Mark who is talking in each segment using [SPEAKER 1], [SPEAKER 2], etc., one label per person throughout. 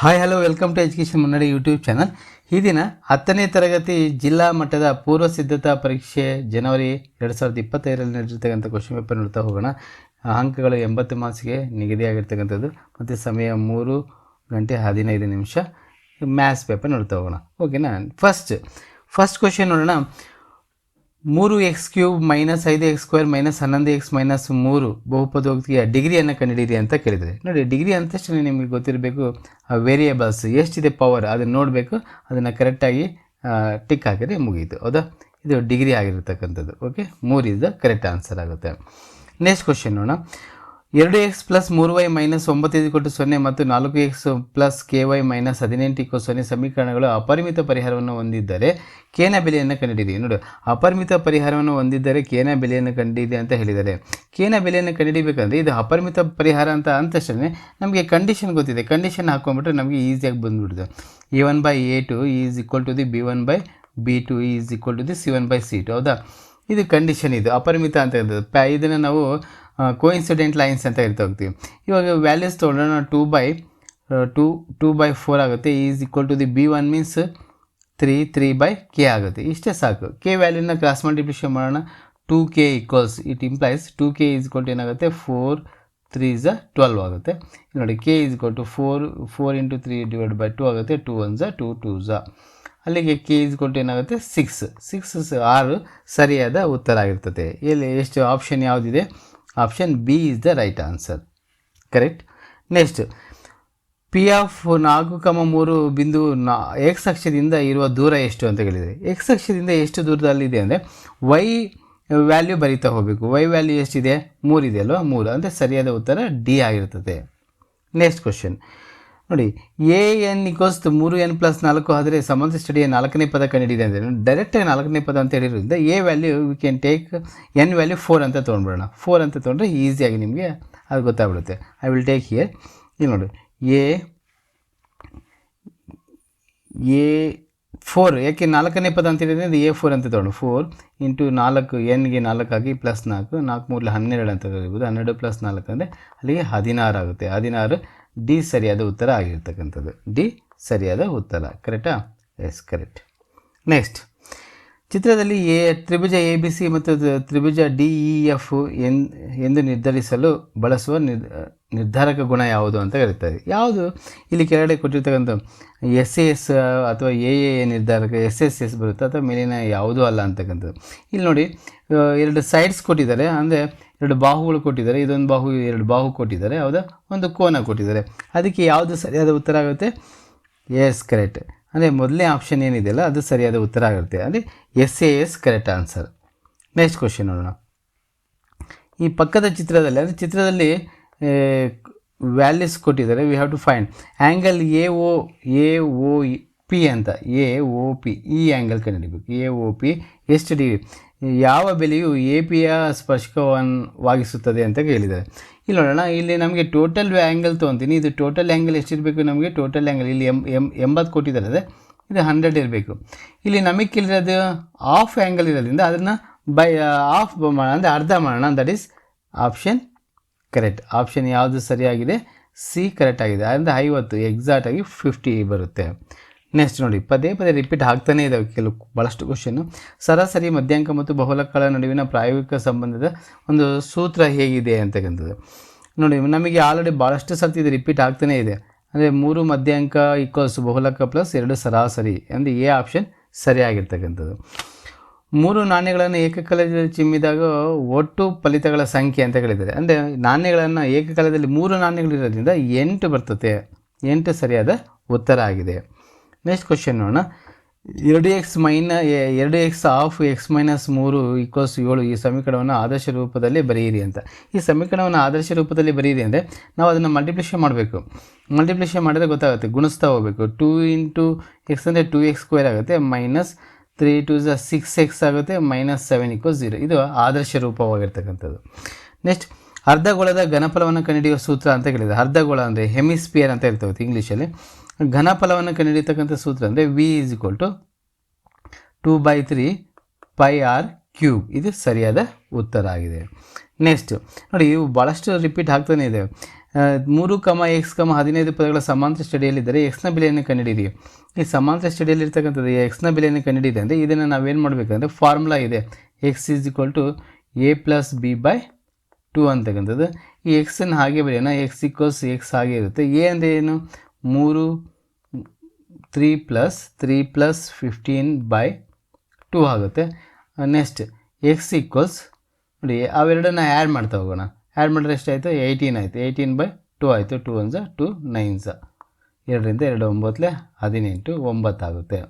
[SPEAKER 1] Hi hello welcome to education Munnadi YouTube channel ಈ ದಿನ ಹತ್ತನೇ ತರಗತಿ ಜಿಲ್ಲಾ ಮಟ್ಟದ ಪೂರ್ವ ಸಿದ್ಧತಾ ಪರೀಕ್ಷೆ ಜನವರಿ ಎರಡು ಸಾವಿರದ ಇಪ್ಪತ್ತೈದರಲ್ಲಿ ನಡೆದಿರ್ತಕ್ಕಂಥ ಕ್ವಶನ್ ಪೇಪರ್ ನೋಡ್ತಾ ಹೋಗೋಣ. ಅಂಕಗಳು ಎಂಬತ್ತು ಮಾರ್ಕ್ಸ್ಗೆ ನಿಗದಿಯಾಗಿರ್ತಕ್ಕಂಥದ್ದು ಮತ್ತು ಸಮಯ ಮೂರು ಗಂಟೆ ಹದಿನೈದು ನಿಮಿಷ. ಮ್ಯಾಥ್ಸ್ ಪೇಪರ್ ನೋಡ್ತಾ ಹೋಗೋಣ. ಓಕೆನಾ ಫಸ್ಟ್ ಫಸ್ಟ್ ಕ್ವಶನ್ ನೋಡೋಣ. ಮೂರು ಎಕ್ಸ್ ಕ್ಯೂಬ್ ಮೈನಸ್ ಐದು ಎಕ್ಸ್ ಸ್ಕ್ವೇರ್ ಮೈನಸ್ ಹನ್ನೊಂದು ಎಕ್ಸ್ ಮೈನಸ್ ಮೂರು ಬಹುಪದೋಕ್ತಿಯ ಡಿಗ್ರಿಯನ್ನು ಕಂಡುಹಿಡಿಯಿರಿ ಅಂತ ಕೇಳಿದರೆ. ನೋಡಿ, ಡಿಗ್ರಿ ಅಂತ ತಕ್ಷಣ ನಿಮಗೆ ಗೊತ್ತಿರಬೇಕು ವೇರಿಯೇಬಲ್ಸ್ ಎಷ್ಟಿದೆ ಪವರ್ ಅದನ್ನು ನೋಡಬೇಕು, ಅದನ್ನು ಕರೆಕ್ಟಾಗಿ ಟಿಕ್ ಹಾಕಿದರೆ ಮುಗೀತು. ಹೌದಾ? ಇದು ಡಿಗ್ರಿ ಆಗಿರತಕ್ಕಂಥದ್ದು. ಓಕೆ ಮೂರು ಇದು ಕರೆಕ್ಟ್ ಆನ್ಸರ್ ಆಗುತ್ತೆ. ನೆಕ್ಸ್ಟ್ ಕ್ವಶನ್ ನೋಡೋಣ. ಎರಡು ಎಕ್ಸ್ ಪ್ಲಸ್ ಮೂರು ವೈ ಮೈನಸ್ ಒಂಬತ್ತೈದು ಕೊಟ್ಟು ಸೊನ್ನೆ ಮತ್ತು ನಾಲ್ಕು x plus k y minus ಹದಿನೆಂಟು ಇಕ್ಕೋ ಸೊನ್ನೆ ಸಮೀಕರಣಗಳು ಅಪರಿಮಿತ ಪರಿಹಾರವನ್ನು ಹೊಂದಿದ್ದರೆ ಕೇನ ಬೆಲೆಯನ್ನು ಕಂಡುಹಿಡಿಯಿರಿ ನೋಡು, ಅಪರಿಮಿತ ಪರಿಹಾರವನ್ನು ಹೊಂದಿದ್ದರೆ ಕೇನ ಬೆಲೆಯನ್ನು ಕಂಡಿದೆ ಅಂತ ಹೇಳಿದ್ದಾರೆ. ಕೇನ ಬೆಲೆಯನ್ನು ಕಂಡುಹಿಡಿಬೇಕಂದ್ರೆ ಇದು ಅಪರಿಮಿತ ಪರಿಹಾರ ಅಂತ ಅಂದ ತಕ್ಷಣ ನಮಗೆ ಕಂಡೀಷನ್ ಗೊತ್ತಿದೆ. ಕಂಡೀಷನ್ ಹಾಕೊಂಡ್ಬಿಟ್ರೆ ನಮಗೆ ಈಸಿಯಾಗಿ ಬಂದುಬಿಡುತ್ತೆ. A one by a two is equal to the b one by b two is equal to the c one by c two ಹೌದಾ? ಇದು ಕಂಡೀಷನ್ ಇದು. ಅಪರಿಮಿತ ಅಂತ ಪ್ಯಾ ಇದನ್ನು ನಾವು ಕೋಇನ್ಸಿಡೆಂಟ್ ಲೈನ್ಸ್ ಅಂತ ಹೇಳ್ತಾ ಹೋಗ್ತೀವಿ. ಇವಾಗ ವ್ಯಾಲ್ಯೂಸ್ ತೊಗೊಂಡ್ರೆ two by two two by four ಆಗುತ್ತೆ. Is equal to the b one means three three by k ಆಗುತ್ತೆ. ಇಷ್ಟೇ ಸಾಕು. ಕೆ ವ್ಯಾಲ್ಯೂನ ಕ್ರಾಸ್ ಮಲ್ಟಿಪ್ಲಿಕೇಶನ್ ಮಾಡೋಣ. Two k equals it implies two k is equal to ಏನಾಗುತ್ತೆ? Four three ಝ twelve ಆಗುತ್ತೆ. ನೋಡಿ k equal to four four into three divide by two ಆಗುತ್ತೆ. ಟೂ ಒನ್ ಝ ಟೂ ಟೂ ಝ ಅಲ್ಲಿಗೆ ಕೆ ಈಸ್ ಕೊಟ್ಟು ಏನಾಗುತ್ತೆ? ಸಿಕ್ಸ್ ಸಿಕ್ಸ್ ಆರು ಸರಿಯಾದ ಉತ್ತರ ಆಗಿರ್ತದೆ. ಇಲ್ಲಿ ಎಷ್ಟು ಆಪ್ಷನ್ ಯಾವುದಿದೆ? Option b is the right answer correct next p of ನಾಲ್ಕು ಕಮ ಮೂರು ಬಿಂದು ನಾ ಎಕ್ಸ್ ಅಕ್ಷದಿಂದ ಇರುವ ದೂರ ಎಷ್ಟು ಅಂತ ಕೇಳಿದೆ. ಎಕ್ಸ್ ಅಕ್ಷದಿಂದ ಎಷ್ಟು ದೂರದಲ್ಲಿದೆ ಅಂದರೆ ವೈ ವ್ಯಾಲ್ಯೂ ಬರಿತಾ ಹೋಗಬೇಕು. ವೈ ವ್ಯಾಲ್ಯೂ ಎಷ್ಟಿದೆ? ಮೂರಿದೆ ಅಲ್ವಾ? ಮೂರು. ಅಂದರೆ ಸರಿಯಾದ ಉತ್ತರ ಡಿ ಆಗಿರ್ತದೆ. ನೆಕ್ಸ್ಟ್ ಕ್ವಶನ್ ನೋಡಿ ಎ ಎನ್ ಇಕ್ವಲ್ಸ್ ಮೂರು ಎನ್ ಪ್ಲಸ್ ನಾಲ್ಕು ಆದರೆ ಸಮಂತ ಸ್ಟಡಿಯ ನಾಲ್ಕನೇ ಪದ ಕಂಡಿದೆ ಅಂದರೆ ಡೈರೆಕ್ಟಾಗಿ ನಾಲ್ಕನೇ ಪದ ಅಂತ ಹೇಳಿರೋದ್ರಿಂದ a value we can take n value four ಅಂತ ತೊಗೊಂಡ್ಬಿಡೋಣ. ಫೋರ್ ಅಂತ ತೊಗೊಂಡ್ರೆ ಈಸಿಯಾಗಿ ನಿಮಗೆ ಅದು ಗೊತ್ತಾಗ್ಬಿಡುತ್ತೆ. ಐ ವಿಲ್ ಟೇಕ್ ಹಿಯರ್ ಇಲ್ಲಿ ನೋಡಿ. ಎ ಎ ಫೋರ್ ಯಾಕೆ ನಾಲ್ಕನೇ ಪದ ಅಂತ ಹೇಳಿದ್ರೆ ಎ ಫೋರ್ ಅಂತ ತೊಗೊಂಡು. ಫೋರ್ ಇಂಟು ನಾಲ್ಕು ಎನ್ಗೆ ನಾಲ್ಕಾಗಿ ಪ್ಲಸ್ ನಾಲ್ಕು ನಾಲ್ಕು ಮೂರಲ್ಲಿ ಹನ್ನೆರಡು ಅಂತ ಕರಿಬೋದು ಹನ್ನೆರಡು ಪ್ಲಸ್ ನಾಲ್ಕು ಅಂದರೆ ಅಲ್ಲಿಗೆ ಹದಿನಾರು ಆಗುತ್ತೆ. ಹದಿನಾರು ಡಿ ಸರಿಯಾದ ಉತ್ತರ ಆಗಿರ್ತಕ್ಕಂಥದ್ದು. ಡಿ ಸರಿಯಾದ ಉತ್ತರ. ಕರೆಕ್ಟಾ ಎಸ್ ಕರೆಕ್ಟ್ ನೆಕ್ಸ್ಟ್ ಚಿತ್ರದಲ್ಲಿ ಎ, ತ್ರಿಭುಜ ಎ, ಬಿ, ಸಿ ಮತ್ತು ತ್ರಿಭುಜ ಡಿ, ಇ, ಎಫ್ ಎಂದು ನಿರ್ಧರಿಸಲು ಬಳಸುವ ನಿರ್, ನಿರ್ಧಾರಕ ಗುಣ ಯಾವುದು ಅಂತ ಕರೀತಾರೆ. ಯಾವುದು? ಇಲ್ಲಿ ಕೆಳಗಡೆ ಕೊಟ್ಟಿರ್ತಕ್ಕಂಥ ಎಸ್ ಎಸ್, ಅಥವಾ ಎ ಎ ನಿರ್ಧಾರಕ, ಎಸ್ ಎಸ್ ಎಸ್ ಬರುತ್ತೆ, ಅಥವಾ ಮೇಲಿನ ಯಾವುದೂ ಅಲ್ಲ ಅಂತಕ್ಕಂಥದ್ದು. ಇಲ್ಲಿ ನೋಡಿ ಎರಡು ಸೈಡ್ಸ್ ಕೊಟ್ಟಿದ್ದಾರೆ. ಅಂದರೆ ಎರಡು ಬಾಹುಗಳು ಕೊಟ್ಟಿದ್ದಾರೆ, ಇದೊಂದು ಬಾಹು, ಎರಡು ಬಾಹು ಕೊಟ್ಟಿದ್ದಾರೆ, ಹೌದಾ? ಒಂದು ಕೋನ ಕೊಟ್ಟಿದ್ದಾರೆ. ಅದಕ್ಕೆ ಯಾವುದು ಸರಿಯಾದ ಉತ್ತರ ಆಗುತ್ತೆ? ಎಸ್ ಕರೆಕ್ಟ್ ಅಂದರೆ ಮೊದಲನೇ ಆಪ್ಷನ್ ಏನಿದೆಯಲ್ಲ ಅದು ಸರಿಯಾದ ಉತ್ತರ ಆಗುತ್ತೆ. ಅಂದರೆ S A S correct answer. Next question ನೋಡೋಣ. ಈ ಪಕ್ಕದ ಚಿತ್ರದಲ್ಲಿ, ಅಂದರೆ ಚಿತ್ರದಲ್ಲಿ ವ್ಯಾಲ್ಯೂಸ್ ಕೊಟ್ಟಿದ್ದಾರೆ. We have to find angle a o a o p ಅಂತ. ಎ ಒ ಪಿ ಈ ಆ್ಯಂಗಲ್ ಕಂಡುಹಿಡಿಬೇಕು. ಎ ಒ ಪಿ ಎಷ್ಟು ಡಿಗ್ರಿ ಯಾವ ಬೆಲೆಯು ಎ ಪಿಯ ಸ್ಪರ್ಶಕವಾಗಿಸುತ್ತದೆ ಅಂತ ಕೇಳಿದ್ದಾರೆ. ಇಲ್ಲಿ ನೋಡೋಣ, ಇಲ್ಲಿ ನಮಗೆ ಟೋಟಲ್ ಆ್ಯಂಗಲ್ ತೊಗೊತೀನಿ. ಇದು ಟೋಟಲ್ ಆ್ಯಂಗಲ್ ಎಷ್ಟಿರಬೇಕು ನಮಗೆ? ಟೋಟಲ್ ಆ್ಯಂಗಲ್ ಇಲ್ಲಿ ಎಂ ಎಂ, ಎಂಬತ್ತು ಕೊಟ್ಟಿದ್ದಾರೆ. ಇದು ಹಂಡ್ರೆಡ್ ಇರಬೇಕು. ಇಲ್ಲಿ ನಮಗೆ ಕೇಳಿರೋದು ಆಫ್ ಆ್ಯಂಗಲ್ ಇರೋದ್ರಿಂದ ಅದನ್ನು ಬೈ ಆಫ್ ಮಾಡೋಣ ಅಂದರೆ ಅರ್ಧ ಮಾಡೋಣ. That is option correct option ಯಾವುದು ಸರಿಯಾಗಿದೆ? ಸಿ ಕರೆಕ್ಟ್ ಆಗಿದೆ. ಅಂದರೆ ಐವತ್ತು ಎಕ್ಸಾಕ್ಟಾಗಿ ಫಿಫ್ಟಿ ಬರುತ್ತೆ. ನೆಕ್ಸ್ಟ್ ನೋಡಿ, ಪದೇ ಪದೇ ರಿಪೀಟ್ ಆಗ್ತಾನೇ ಇದ್ದಾವೆ ಕೆಲವು ಭಾಳಷ್ಟು ಕ್ವಶನ್ನು ಸರಾಸರಿ, ಮಧ್ಯಾಂಕ ಮತ್ತು ಬಹುಲಕಗಳ ನಡುವಿನ ಪ್ರಾಯೋಗಿಕ ಸಂಬಂಧದ ಒಂದು ಸೂತ್ರ ಹೇಗಿದೆ ಅಂತಕ್ಕಂಥದ್ದು ನೋಡಿ, ನಮಗೆ ಆಲ್ರೆಡಿ ಭಾಳಷ್ಟು ಸರ್ತಿ ಇದು ರಿಪೀಟ್ ಆಗ್ತಾನೇ ಇದೆ. ಅಂದರೆ ಮೂರು ಮಧ್ಯಾಂಕ ಈಕ್ವಲ್ಸ್ ಬಹುಲಕ ಪ್ಲಸ್ ಎರಡು ಸರಾಸರಿ ಅಂದರೆ ಎ ಆಪ್ಷನ್ ಸರಿಯಾಗಿರ್ತಕ್ಕಂಥದ್ದು. ಮೂರು ನಾಣ್ಯಗಳನ್ನು ಏಕಕಾಲದಲ್ಲಿ ಚಿಮ್ಮಿದಾಗ ಒಟ್ಟು ಫಲಿತಗಳ ಸಂಖ್ಯೆ ಅಂತ ಹೇಳಿದ್ದಾರೆ ಅಂದರೆ ನಾಣ್ಯಗಳನ್ನು ಏಕಕಾಲದಲ್ಲಿ ಮೂರು ನಾಣ್ಯಗಳಿರೋದ್ರಿಂದ ಎಂಟು ಬರ್ತದೆ. ಎಂಟು ಸರಿಯಾದ ಉತ್ತರ ಆಗಿದೆ. ನೆಕ್ಸ್ಟ್ ಕ್ವಶನ್ ನೋಡೋಣ. ಎರಡು ಎಕ್ಸ್ ಮೈನ ಎರಡು ಎಕ್ಸ್ ಆಫ್ ಎಕ್ಸ್ ಮೈನಸ್ ಮೂರು ಈಕ್ವಲ್ಸ್ ಏಳು ಈ ಸಮೀಕರಣವನ್ನು ಆದರ್ಶ ರೂಪದಲ್ಲಿ ಬರೆಯಿರಿ ಅಂತ. ಈ ಸಮೀಕರಣವನ್ನು ಆದರ್ಶ ರೂಪದಲ್ಲಿ ಬರೆಯಿರಿ ಅಂದರೆ ನಾವು ಅದನ್ನು ಮಲ್ಟಿಪ್ಲಿಷನ್ ಮಾಡಬೇಕು. ಮಲ್ಟಿಪ್ಲಿಷನ್ ಮಾಡಿದ್ರೆ ಗೊತ್ತಾಗುತ್ತೆ, ಗುಣಿಸ್ತಾ ಹೋಗಬೇಕು. ಟೂ ಇಂಟು ಎಕ್ಸ್ ಅಂದರೆ ಟೂ ಎಕ್ಸ್ ಸ್ಕ್ವೇರ್ ಆಗುತ್ತೆ ಮೈನಸ್ ತ್ರೀ ಟು ಝ ಸಿಕ್ಸ್ ಎಕ್ಸ್ ಆಗುತ್ತೆ ಮೈನಸ್ ಸೆವೆನ್ ಇಕ್ವಲ್ ಝೀರೋ ಇದು ಆದರ್ಶ ರೂಪವಾಗಿರ್ತಕ್ಕಂಥದ್ದು. ನೆಕ್ಸ್ಟ್ ಅರ್ಧಗೋಳದ ಘನಫಲವನ್ನು ಕಂಡುಹಿಡಿಯುವ ಸೂತ್ರ ಅಂತ ಕೇಳಿದೆ. ಅರ್ಧಗೋಳ ಅಂದರೆ ಹೆಮಿಸ್ಪಿಯರ್ ಅಂತ ಇರ್ತವೆ ಇಂಗ್ಲೀಷಲ್ಲಿ. ಘನಫಲವನ್ನು ಕಂಡುಹಿಡಿಯತಕ್ಕಂಥ ಸೂತ್ರ ಅಂದರೆ V is equal to two by three pi r cube ಇದು ಸರಿಯಾದ ಉತ್ತರ ಆಗಿದೆ. ನೆಕ್ಸ್ಟು ನೋಡಿ, ಇವು ಭಾಳಷ್ಟು ರಿಪೀಟ್ ಆಗ್ತಾನೆ ಇದೆ. ಮೂರು ಕಮ ಎಕ್ಸ್ ಕಮ ಹದಿನೈದು ಪದಗಳ ಸಮಾಂತರ ಸ್ಟಡಿಯಲ್ಲಿದ್ದರೆ ಎಕ್ಸ್ನ ಬೆಲೆಯನ್ನು ಕಂಡುಹಿಡಿಯಿರಿ. ಈ ಸಮಾಂತರ ಸ್ಟಡಿಯಲ್ಲಿ ಇರ್ತಕ್ಕಂಥದ್ದು ಎಕ್ಸ್ನ ಬೆಲೆಯನ್ನು ಕಂಡುಹಿಡಿಯಿದೆ ಅಂದರೆ ಇದನ್ನು ನಾವೇನು ಮಾಡಬೇಕಂದ್ರೆ ಫಾರ್ಮುಲಾ ಇದೆ. X is equal to a plus b by two ಅಂತಕ್ಕಂಥದ್ದು. ಈ ಎಕ್ಸನ್ನು ಹಾಗೆ ಬರೆಯೋಣ ಎಕ್ಸ್ ಇಕ್ವಲ್ಸ್ ಎಕ್ಸ್ ಹಾಗೆ ಇರುತ್ತೆ. ಎ ಅಂದರೆ ಏನು? ಮೂರು three plus three plus fifteen by two ಆಗುತ್ತೆ. ನೆಕ್ಸ್ಟ್ ಎಕ್ಸ್ ಈಕ್ವಲ್ಸ್ ನೋಡಿ, ಅವೆರಡನ್ನ ಆ್ಯಡ್ ಮಾಡ್ತಾ ಹೋಗೋಣ. ಆ್ಯಡ್ ಮಾಡಿದ್ರೆ ಎಷ್ಟಾಯಿತು ಏಯ್ಟೀನ್ ಆಯಿತು. ಏಯ್ಟೀನ್ ಬೈ ಟೂ ಆಯಿತು. ಟೂ ಒನ್ಸ ಟು ನೈನ್ಸ ಎರಡರಿಂದ ಎರಡು ಒಂಬತ್ತಲೆ ಹದಿನೆಂಟು ಒಂಬತ್ತಾಗುತ್ತೆ.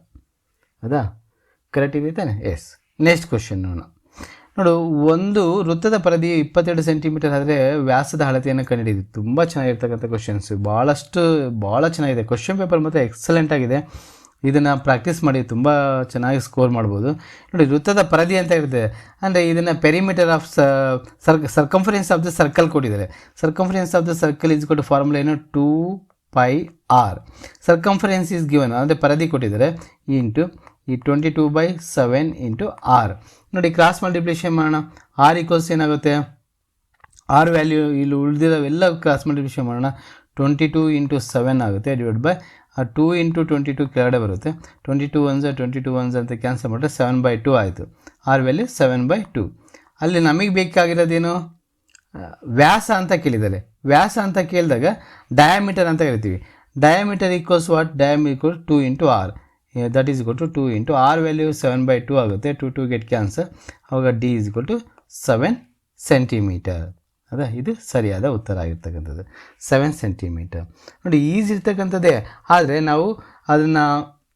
[SPEAKER 1] ಹೌದಾ ಕರೆಕ್ಟ್ ಇದೆ ತಾನೆ? ಎಸ್ ನೆಕ್ಸ್ಟ್ ಕ್ವಶನ್ ನೋಡೋಣ. ನೋಡು, ಒಂದು ವೃತ್ತದ ಪರಿಧಿ ಇಪ್ಪತ್ತೆರಡು ಸೆಂಟಿಮೀಟರ್ ಆದರೆ ವ್ಯಾಸದ ಅಳತೆಯನ್ನು ಕಂಡುಹಿಡಿದು ತುಂಬ ಚೆನ್ನಾಗಿರ್ತಕ್ಕಂಥ ಕ್ವಶನ್ಸ್ ಭಾಳಷ್ಟು ಭಾಳ ಚೆನ್ನಾಗಿದೆ. ಕ್ವಶನ್ ಪೇಪರ್ ಮತ್ತು ಎಕ್ಸಲೆಂಟ್ ಆಗಿದೆ. ಇದನ್ನು ಪ್ರಾಕ್ಟೀಸ್ ಮಾಡಿ ತುಂಬ ಚೆನ್ನಾಗಿ ಸ್ಕೋರ್ ಮಾಡ್ಬೋದು. ನೋಡಿ, ವೃತ್ತದ ಪರದಿ ಅಂತ ಇರುತ್ತೆ ಅಂದರೆ ಇದನ್ನು ಪೆರಿಮೀಟರ್ ಆಫ್ ಸರ್ ಸರ್ಕಂಫರೆನ್ಸ್ ಆಫ್ ದ ಸರ್ಕಲ್ ಕೊಟ್ಟಿದ್ದಾರೆ. Circumference of the circle is ಕೊಟ್ಟು ಫಾರ್ಮುಲಾ ಏನು? Two pi r circumference is given ಅಂದರೆ ಪರದಿ ಕೊಟ್ಟಿದ್ದಾರೆ. ಇಂಟು ಈ twenty two by seven into r ನೋಡಿ ಕ್ರಾಸ್ ಮಲ್ಟಿಪ್ಲಿಕೇಶನ್ ಮಾಡೋಣ. ಆರ್ ಈಕ್ವಲ್ಸ್ ಏನಾಗುತ್ತೆ? ಆರ್ ವ್ಯಾಲ್ಯೂ ಇಲ್ಲಿ ಉಳಿದಿರೋವೆಲ್ಲ ಕ್ರಾಸ್ ಮಲ್ಟಿಪ್ಲಿಕೇಶನ್ ಮಾಡೋಣ. ಟ್ವೆಂಟಿ ಟೂ ಇಂಟು ಸೆವೆನ್ ಆಗುತ್ತೆ ಡಿವೈಡ್ ಬೈ ಆ ಟೂ ಇಂಟು ಟ್ವೆಂಟಿ ಟು ಕೆಳಗಡೆ ಬರುತ್ತೆ. Twenty two ones twenty two ones ಅಂತ ಕ್ಯಾನ್ಸಲ್ ಮಾಡಿದ್ರೆ ಸೆವೆನ್ ಬೈ ಟೂ ಆಯಿತು. R value seven by two ಅಲ್ಲಿ ನಮಗೆ ಬೇಕಾಗಿರೋದೇನು? ವ್ಯಾಸ ಅಂತ ಕೇಳಿದ್ದಾರೆ. ವ್ಯಾಸ ಅಂತ ಕೇಳಿದಾಗ ಡಯಾಮೀಟರ್ ಅಂತ ಹೇಳ್ತೀವಿ diameter equals what diameter two into R that is equal to two into R value seven by two ಆಗುತ್ತೆ. ಟು ಟು ಗೆಟ್ ಕ್ಯಾನ್ಸರ್ ಅವಾಗ D is equal to seven centimetre ಅದ, ಇದು ಸರಿಯಾದ ಉತ್ತರ ಆಗಿರ್ತಕ್ಕಂಥದ್ದು. ಸೆವೆನ್ ಸೆಂಟಿಮೀಟರ್ ನೋಡಿ ಈಸಿ ಇರ್ತಕ್ಕಂಥದ್ದೇ. ಆದರೆ ನಾವು ಅದನ್ನು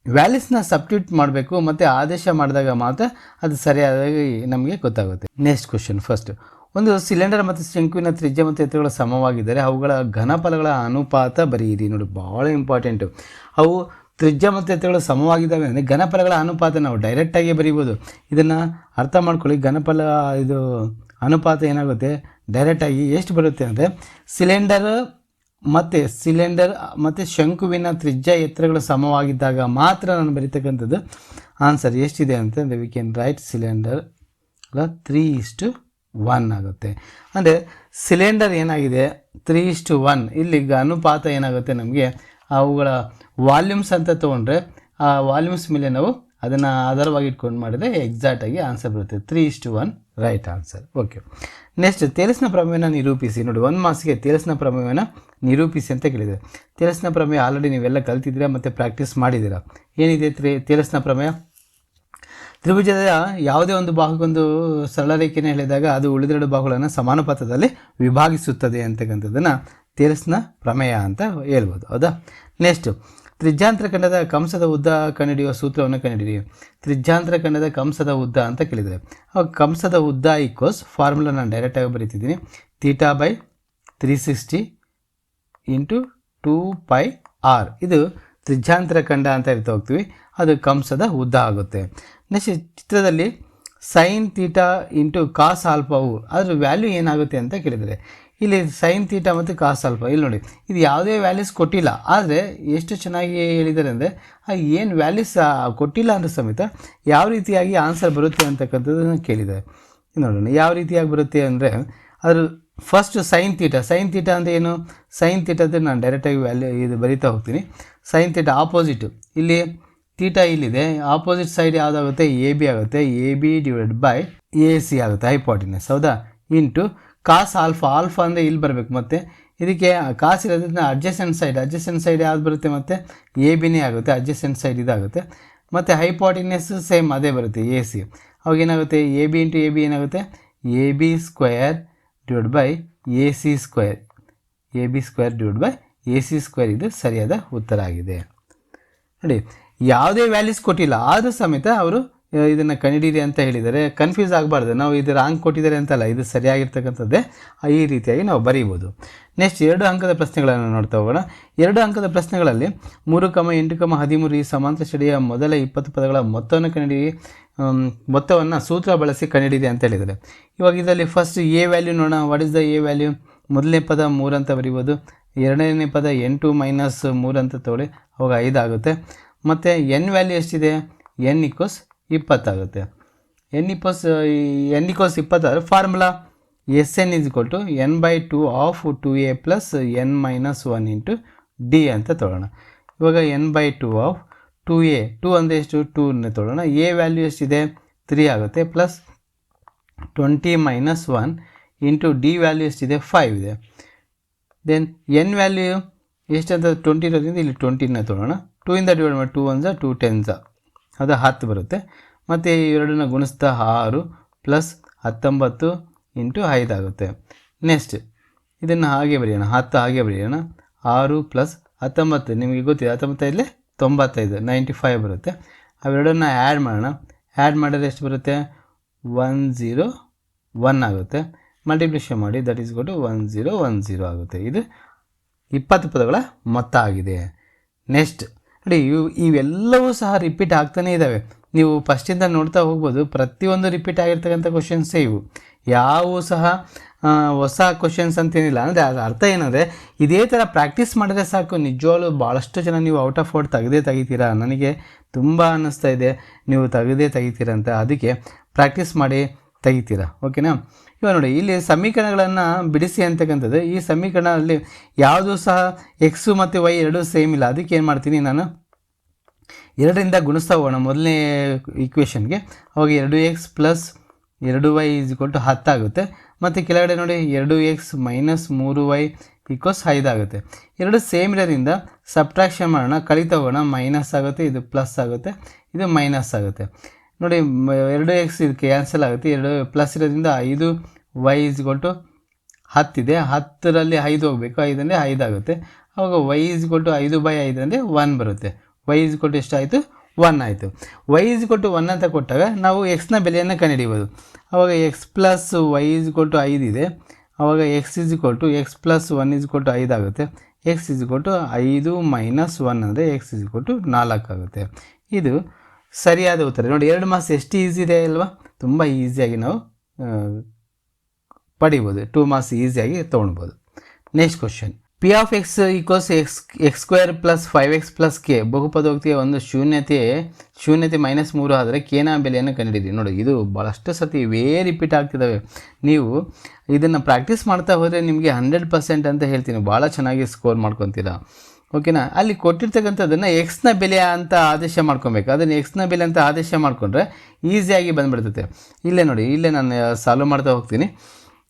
[SPEAKER 1] ವ್ಯಾಲ್ಯೂಸ್ನ ಸಬ್ಟ್ಯೂಟ್ ಮಾಡಬೇಕು, ಮತ್ತು ಆದೇಶ ಮಾಡಿದಾಗ ಮಾತ್ರ ಅದು ಸರಿಯಾದಾಗಿ ನಮಗೆ ಗೊತ್ತಾಗುತ್ತೆ. ನೆಕ್ಸ್ಟ್ ಕ್ವಶನ್ ಫಸ್ಟ್ ಒಂದು ಸಿಲಿಂಡರ್ ಮತ್ತು ಶಂಕುವಿನ ತ್ರಿಜ್ಯ ಮತ್ತು ಎತ್ತರಗಳು ಸಮವಾಗಿದ್ದರೆ ಅವುಗಳ ಘನಫಲಗಳ ಅನುಪಾತ ಬರೆಯಿರಿ. ನೋಡಿ ಭಾಳ ಇಂಪಾರ್ಟೆಂಟು ಅವು ತ್ರಿಜ್ಯ ಮತ್ತು ಎತ್ತರಗಳು ಸಮವಾಗಿದ್ದಾವೆ ಅಂದರೆ ಘನಫಲಗಳ ಅನುಪಾತ ನಾವು ಡೈರೆಕ್ಟಾಗಿ ಬರೀಬೋದು. ಇದನ್ನು ಅರ್ಥ ಮಾಡ್ಕೊಳ್ಳಿ, ಘನಫಲ ಇದು ಅನುಪಾತ ಏನಾಗುತ್ತೆ? ಡೈರೆಕ್ಟಾಗಿ ಎಷ್ಟು ಬರುತ್ತೆ ಅಂದರೆ ಸಿಲಿಂಡರ್ ಮತ್ತು ಸಿಲಿಂಡರ್ ಮತ್ತು ಶಂಕುವಿನ ತ್ರಿಜ್ಯ ಎತ್ತರಗಳು ಸಮವಾಗಿದ್ದಾಗ ಮಾತ್ರ ನಾನು ಬರೀತಕ್ಕಂಥದ್ದು ಆನ್ಸರ್ ಎಷ್ಟಿದೆ ಅಂತಂದರೆ ವಿ ಕ್ಯಾನ್ ರೈಟ್ ಸಿಲಿಂಡರ್ ಅಲ್ಲ ತ್ರೀ ಇಷ್ಟು ಒನ್ ಆಗುತ್ತೆ. ಅಂದರೆ ಸಿಲಿಂಡರ್ ಏನಾಗಿದೆ? ತ್ರೀ ಇಷ್ಟು ಒನ್ ಇಲ್ಲಿ ಅನುಪಾತ ಏನಾಗುತ್ತೆ ನಮಗೆ? ಅವುಗಳ ವಾಲ್ಯೂಮ್ಸ್ ಅಂತ ತೊಗೊಂಡ್ರೆ, ಆ ವಾಲ್ಯೂಮ್ಸ್ ಮೇಲೆ ನಾವು ಅದನ್ನು ಆಧಾರವಾಗಿ ಇಟ್ಕೊಂಡು ಮಾಡಿದರೆ ಎಕ್ಸಾಕ್ಟಾಗಿ ಆನ್ಸರ್ ಬರುತ್ತೆ. ತ್ರೀ ಇಷ್ಟು one right answer okay next ತೇಲಸ್ನ ಪ್ರಮೇಯನ ನಿರೂಪಿಸಿ. ನೋಡಿ, ಒಂದು ಮಾಸಿಗೆ ತೇಲಸ್ನ ಪ್ರಮೇಯನ ನಿರೂಪಿಸಿ ಅಂತ ಕೇಳಿದೆ. ತೇಲಸ್ನ ಪ್ರಮೇಯ ಆಲ್ರೆಡಿ ನೀವೆಲ್ಲ ಕಲ್ತಿದ್ದೀರಾ ಮತ್ತು ಪ್ರಾಕ್ಟೀಸ್ ಮಾಡಿದ್ದೀರಾ? ಏನಿದೆ ತ್ರೀ ತೇಲಸ್ನ ಪ್ರಮೇಯ? ತ್ರಿಭುಜದ ಯಾವುದೇ ಒಂದು ಭಾಗಕ್ಕೊಂದು ಸರಳ ರೇಖೆಯನ್ನು ಹೇಳಿದಾಗ ಅದು ಉಳಿದೆರಡು ಭಾಗಗಳನ್ನು ಸಮಾನುಪಾತದಲ್ಲಿ ವಿಭಾಗಿಸುತ್ತದೆ ಅಂತಕ್ಕಂಥದ್ದನ್ನು ತೇಲಸ್ನ ಪ್ರಮೇಯ ಅಂತ ಹೇಳ್ಬೋದು, ಹೌದಾ? ನೆಕ್ಸ್ಟು ತ್ರಿಜ್ಯಾಂತರ ಖಂಡದ ಕಂಸದ ಉದ್ದ ಕಂಡುಹಿಡಿಯುವ ಸೂತ್ರವನ್ನು ಕಂಡುಹಿಡಿಯಿರಿ. ತ್ರಿಜ್ಯಾಂತರ ಖಂಡದ ಕಂಸದ ಉದ್ದ ಅಂತ ಕೇಳಿದರೆ ಕಂಸದ ಉದ್ದ ಈಕ್ವಲ್ಸ್ ಫಾರ್ಮುಲಾ ನಾನು ಡೈರೆಕ್ಟಾಗಿ ಬರೀತಿದ್ದೀನಿ. Theta by three sixty into two pi r ಇದು ತ್ರಿಜ್ಯಾಂತರ ಖಂಡ ಅಂತ ಹೇಳ್ತಾ ಹೋಗ್ತೀವಿ. ಅದು ಕಂಸದ ಉದ್ದ ಆಗುತ್ತೆ. ನೆಕ್ಸ್ಟ್ ಚಿತ್ರದಲ್ಲಿ ಸೈನ್ ತೀಟಾ ಇಂಟು ಕಾಸ್ ಆಲ್ಫಾವು ಅದ್ರ ವ್ಯಾಲ್ಯೂ ಏನಾಗುತ್ತೆ ಅಂತ ಕೇಳಿದರೆ ಇಲ್ಲಿ ಸೈನ್ ತೀಟಾ ಮತ್ತು ಕಾಸ್ ಅಲ್ಪ ಇಲ್ಲಿ ನೋಡಿ, ಇದು ಯಾವುದೇ ವ್ಯಾಲ್ಯೂಸ್ ಕೊಟ್ಟಿಲ್ಲ. ಆದರೆ ಎಷ್ಟು ಚೆನ್ನಾಗಿ ಹೇಳಿದ್ದಾರೆ ಅಂದರೆ, ಆ ಏನು ವ್ಯಾಲ್ಯೂಸ್ ಕೊಟ್ಟಿಲ್ಲ ಅಂದರೆ ಸಮೇತ ಯಾವ ರೀತಿಯಾಗಿ ಆನ್ಸರ್ ಬರುತ್ತೆ ಅಂತಕ್ಕಂಥದ್ದನ್ನು ಕೇಳಿದ್ದಾರೆ. ನೋಡೋಣ, ಯಾವ ರೀತಿಯಾಗಿ ಬರುತ್ತೆ ಅಂದರೆ, ಅದ್ರ first sine theta sine theta ಅಂದರೆ ಏನು? ಸೈನ್ ತೀಟ ಅಂದರೆ ನಾನು ಡೈರೆಕ್ಟಾಗಿ ವ್ಯಾಲ್ಯೂ ಇದು ಬರಿತಾ ಹೋಗ್ತೀನಿ. ಸೈನ್ ತೀಟ ಆಪೋಸಿಟು ಇಲ್ಲಿ ತೀಟ ಇಲ್ಲಿದೆ. ಆಪೋಸಿಟ್ ಸೈಡ್ ಯಾವುದಾಗುತ್ತೆ? ಎ ಬಿ ಆಗುತ್ತೆ. A B divide by A C ಆಗುತ್ತೆ. ಹೈಪಾಟಿನಸ್ ಹೌದಾ? ಇಂಟು ಕಾಸ್ ಆಲ್ಫಾ ಆಲ್ಫಾ ಅಂದರೆ ಇಲ್ಲಿ ಬರಬೇಕು ಮತ್ತು. ಇದಕ್ಕೆ ಕಾಸ್ ಇರೋದ್ರಿಂದ ಅಡ್ಜಸೆಂಟ್ ಸೈಡ್ ಅಡ್ಜಸೆಂಟ್ ಸೈಡ್ ಯಾವ್ದು ಬರುತ್ತೆ ಮತ್ತು? ಎ ಬಿನೇ ಆಗುತ್ತೆ ಅಡ್ಜಸೆಂಟ್ ಸೈಡ್ ಇದಾಗುತ್ತೆ. ಮತ್ತು ಹೈಪಾಟಿನೆಸ್ ಸೇಮ್ ಅದೇ ಬರುತ್ತೆ ಎ ಸಿ ಅವಾಗ ಏನಾಗುತ್ತೆ? A B into A B ಏನಾಗುತ್ತೆ? A B square divide by A C square A B square divide by A C square ಇದು ಸರಿಯಾದ ಉತ್ತರ ಆಗಿದೆ. ನೋಡಿ, ಯಾವುದೇ ವ್ಯಾಲ್ಯೂಸ್ ಕೊಟ್ಟಿಲ್ಲ, ಆದರೂ ಸಮೇತ ಅವರು ಇದನ್ನು ಕಂಡಿಡೀರಿ ಅಂತ ಹೇಳಿದರೆ ಕನ್ಫ್ಯೂಸ್ ಆಗಬಾರ್ದು. ನಾವು ಇದು ರಾಂಗ್ ಕೊಟ್ಟಿದ್ದಾರೆ ಅಂತಲ್ಲ, ಇದು ಸರಿಯಾಗಿರ್ತಕ್ಕಂಥದ್ದೇ ಈ ರೀತಿಯಾಗಿ ನಾವು ಬರೀಬೋದು. ನೆಕ್ಸ್ಟ್ ಎರಡು ಅಂಕದ ಪ್ರಶ್ನೆಗಳನ್ನು ನೋಡ್ತಾ ಹೋಗೋಣ. ಎರಡು ಅಂಕದ ಪ್ರಶ್ನೆಗಳಲ್ಲಿ ಮೂರು ಕಮ ಎಂಟು ಕಮ ಹದಿಮೂರು ಈ ಸಮಾಂತರ ಶ್ರೇಣಿಯ ಮೊದಲ ಇಪ್ಪತ್ತು ಪದಗಳ ಮೊತ್ತವನ್ನು ಕಂಡಿಡಿ ಮೊತ್ತವನ್ನು ಸೂತ್ರ ಬಳಸಿ ಕಂಡಿಡಿದೆ ಅಂತ ಹೇಳಿದರೆ ಇವಾಗ ಇದರಲ್ಲಿ ಫಸ್ಟ್ ಎ ವ್ಯಾಲ್ಯೂ ನೋಡೋಣ. What is the a value ಮೊದಲನೇ ಪದ ಮೂರು ಅಂತ ಬರಿಬೋದು. ಎರಡನೇ ಪದ ಎಂಟು ಮೈನಸ್ ಮೂರು ಅಂತ ತೊಗೊಳ್ಳಿ. ಅವಾಗ ಐದಾಗುತ್ತೆ ಮತ್ತು ಎನ್ ವ್ಯಾಲ್ಯೂ ಎಷ್ಟಿದೆ? ಎನ್ ಇಕ್ವಸ್ ಇಪ್ಪತ್ತಾಗುತ್ತೆ. ಎನ್ ಇಪ್ಪಸ್ N equals ಇಪ್ಪತ್ತಾದ್ರೆ formula S n is two n by two of two a plus n minus one into d ಅಂತ ತೊಗೊಳ್ಳೋಣ ಇವಾಗ n by two of two a two ಅಂದರೆ ಎಷ್ಟು? ಟೂನೇ ತೊಗೊಳ್ಳೋಣ ಎ ವ್ಯಾಲ್ಯೂ ಎಷ್ಟಿದೆ? ತ್ರೀ ಆಗುತ್ತೆ. Plus twenty minus one into d value ಎಷ್ಟಿದೆ? ಫೈವ್ ಇದೆ. ದೆನ್ ಎನ್ ವ್ಯಾಲ್ಯೂ ಎಷ್ಟಂತ? ಟ್ವೆಂಟಿ ಇರೋದ್ರಿಂದ ಇಲ್ಲಿ ಟ್ವೆಂಟಿನ ತೊಗೊಳ್ಳೋಣ ಟೂ ಇಂದ ಡಿವೈಡ್ ಮಾಡಿ ಟೂ ಒನ್ಸ ಟೂ ಟೆನ್ಸ ಅದು ಹತ್ತು ಬರುತ್ತೆ. ಮತ್ತು ಎರಡನ್ನ ಗುಣಿಸ್ತಾ ಆರು ಪ್ಲಸ್ ಹತ್ತೊಂಬತ್ತು ಇಂಟು ಐದು ಆಗುತ್ತೆ. ನೆಕ್ಸ್ಟ್ ಇದನ್ನು ಹಾಗೆ ಬರೆಯೋಣ. ಹತ್ತು ಹಾಗೆ ಬರೆಯೋಣ. ಆರು ಪ್ಲಸ್ ಹತ್ತೊಂಬತ್ತು, ನಿಮಗೆ ಗೊತ್ತಿದೆ, ಹತ್ತೊಂಬತ್ತೈದಲೇ ತೊಂಬತ್ತೈದು ನೈಂಟಿ ಫೈವ್ ಬರುತ್ತೆ. ಅವೆರಡನ್ನ ಆ್ಯಡ್ ಮಾಡೋಣ. ಆ್ಯಡ್ ಮಾಡಿದ್ರೆ ಎಷ್ಟು ಬರುತ್ತೆ? ಒನ್ ಝೀರೋ ಒನ್ ಆಗುತ್ತೆ. ಮಲ್ಟಿಪ್ಲಿಷನ್ ಮಾಡಿ ದಟ್ ಈಸ್ ಕೊಟ್ಟು ಒನ್ ಝೀರೋ ಒನ್ ಝೀರೋ ಆಗುತ್ತೆ. ಇದು ಇಪ್ಪತ್ತು ಪದಗಳ ಮೊತ್ತ ಆಗಿದೆ. ನೆಕ್ಸ್ಟ್ ನೋಡಿ, ಇವು, ಇವೆಲ್ಲವೂ ಸಹ ರಿಪೀಟ್ ಆಗ್ತಾನೇ ಇದ್ದಾವೆ ನೀವು ಫಸ್ಟಿಂದ ನೋಡ್ತಾ ಹೋಗ್ಬೋದು, ಪ್ರತಿಯೊಂದು ರಿಪೀಟ್ ಆಗಿರ್ತಕ್ಕಂಥ ಕ್ವಶನ್ಸೇ ಇವು. ಯಾವೂ ಸಹ ಹೊಸ ಕ್ವಶನ್ಸ್ ಅಂತೇನಿಲ್ಲ. ಅಂದರೆ ಅದರ ಅರ್ಥ ಏನಂದರೆ, ಇದೇ ಥರ ಪ್ರಾಕ್ಟೀಸ್ ಮಾಡಿದ್ರೆ ಸಾಕು, ನಿಜವಾಗ್ಲೂ ಭಾಳಷ್ಟು ಜನ ನೀವು ಔಟ್ ಆಫ್ ಔಟ್ ತೆಗೆದೇ ತೆಗಿತೀರಾ? ನನಗೆ ತುಂಬ ಅನ್ನಿಸ್ತಾ ಇದೆ, ನೀವು ತೆಗೆದೇ ತೆಗಿತೀರಂತ ಅಂತ. ಅದಕ್ಕೆ ಪ್ರಾಕ್ಟೀಸ್ ಮಾಡಿ ತೆಗಿತೀರಾ? ಓಕೆನಾ ಇವಾಗ ನೋಡಿ, ಇಲ್ಲಿ ಸಮೀಕರಣಗಳನ್ನು ಬಿಡಿಸಿ ಅಂತಕ್ಕಂಥದ್ದು. ಈ ಸಮೀಕರಣದಲ್ಲಿ ಯಾವುದು ಸಹ ಎಕ್ಸು ಮತ್ತು ವೈ ಎರಡೂ ಸೇಮ್ ಇಲ್ಲ. ಅದಕ್ಕೆ ಏನು ಮಾಡ್ತೀನಿ ನಾನು? ಎರಡರಿಂದ ಗುಣಿಸ್ತಾ ಹೋಗೋಣ ಮೊದಲನೇ ಈಕ್ವೇಷನ್ಗೆ ಅವಾಗ ಎರಡು ಎಕ್ಸ್ ಪ್ಲಸ್ ಎರಡು ವೈ ಈಸ್ ಟು ಹತ್ತಾಗುತ್ತೆ ಮತ್ತು ಕೆಳಗಡೆ ನೋಡಿ, ಎರಡು ಎಕ್ಸ್ ಮೈನಸ್ ಮೂರು ವೈ ಈಕ್ವಸ್ ಐದಾಗುತ್ತೆ ಎರಡು ಸೇಮ್ ಇರೋದ್ರಿಂದ ಸಬ್ಟ್ರಾಕ್ಷನ್ ಮಾಡೋಣ. ಕಳಿತ ಹೋಗೋಣ. ಮೈನಸ್ ಆಗುತ್ತೆ, ಇದು ಪ್ಲಸ್ ಆಗುತ್ತೆ, ಇದು ಮೈನಸ್ ಆಗುತ್ತೆ. ನೋಡಿ ಎರಡು ಎಕ್ಸ್ ಇದು ಕ್ಯಾನ್ಸಲ್ ಆಗುತ್ತೆ. ಎರಡು ಪ್ಲಸ್ ಇರೋದ್ರಿಂದ ಐದು ವೈ ಇಸ್ ಟು ಹತ್ತಿದೆ ಹತ್ತರಲ್ಲಿ ಐದು ಹೋಗಬೇಕು. ಐದಂದರೆ ಐದಾಗುತ್ತೆ ಆವಾಗ ವೈ ಇಸ್ ಟು ಐದು ಬೈ ಐದು ಅಂದರೆ ಒನ್ ಬರುತ್ತೆ. ವೈ ಇಸ್ ಟು ಎಷ್ಟಾಯಿತು? ಒನ್ ಆಯಿತು. ವೈ ಇಸ್ ಟು ಒನ್ ಅಂತ ಕೊಟ್ಟಾಗ ನಾವು ಎಕ್ಸ್ನ ಬೆಲೆಯನ್ನು ಕಂಡುಹಿಡಿಬೋದು. ಆವಾಗ x plus y is to ಐದು ಇದೆ. ಆವಾಗ x is to x plus one is to ಐದು ಆಗುತ್ತೆ. ಎಕ್ಸ್ ಇಸ್ ಟು ಐದು ಮೈನಸ್ ಒನ್ ಅಂದರೆ ಎಕ್ಸ್ ಇಸ್ ಟು ನಾಲ್ಕು ಆಗುತ್ತೆ. ಇದು ಸರಿಯಾದ ಉತ್ತರ. ನೋಡಿ, ಎರಡು ಮಾರ್ಕ್ಸ್ ಎಷ್ಟು ಈಸಿ ಇದೆ ಅಲ್ವಾ? ತುಂಬ ಈಸಿಯಾಗಿ ನಾವು ಪಡಿಬೋದು. ಟೂ ಮಾರ್ಕ್ಸ್ ಈಸಿಯಾಗಿ ತೊಗೊಳ್ಬೋದು. Next question p of x equals x x square plus five x plus k ಬಹುಪದೋಕ್ತಿಯ ಒಂದು ಶೂನ್ಯತೆ ಶೂನ್ಯತೆ ಮೈನಸ್ ಮೂರು ಆದರೆ ಕೇನ ಬೆಲೆಯನ್ನು ಕಂಡುಹಿಡಿ ನೋಡಿ, ಇದು ಭಾಳಷ್ಟು ಸತಿ ವೇ ರಿಪೀಟ್ ಆಗ್ತಿದ್ದಾವೆ. ನೀವು ಇದನ್ನು ಪ್ರಾಕ್ಟೀಸ್ ಮಾಡ್ತಾ ಹೋದರೆ ನಿಮಗೆ ಹಂಡ್ರೆಡ್ ಪರ್ಸೆಂಟ್ ಅಂತ ಹೇಳ್ತೀನಿ. ಭಾಳ ಚೆನ್ನಾಗಿ ಸ್ಕೋರ್ ಮಾಡ್ಕೊತೀರಾ. ಓಕೆನಾ? ಅಲ್ಲಿ ಕೊಟ್ಟಿರ್ತಕ್ಕಂಥದ್ದನ್ನು ಎಕ್ಸ್ನ ಬೆಲೆ ಅಂತ ಆದೇಶ ಮಾಡ್ಕೊಬೇಕು. ಅದನ್ನು ಎಕ್ಸ್ನ ಬೆಲೆ ಅಂತ ಆದೇಶ ಮಾಡಿಕೊಂಡ್ರೆ ಈಸಿಯಾಗಿ ಬಂದುಬಿಡ್ತೈತೆ. ಇಲ್ಲೇ ನೋಡಿ, ಇಲ್ಲೇ ನಾನು ಸಾಲ್ವ್ ಮಾಡ್ತಾ ಹೋಗ್ತೀನಿ.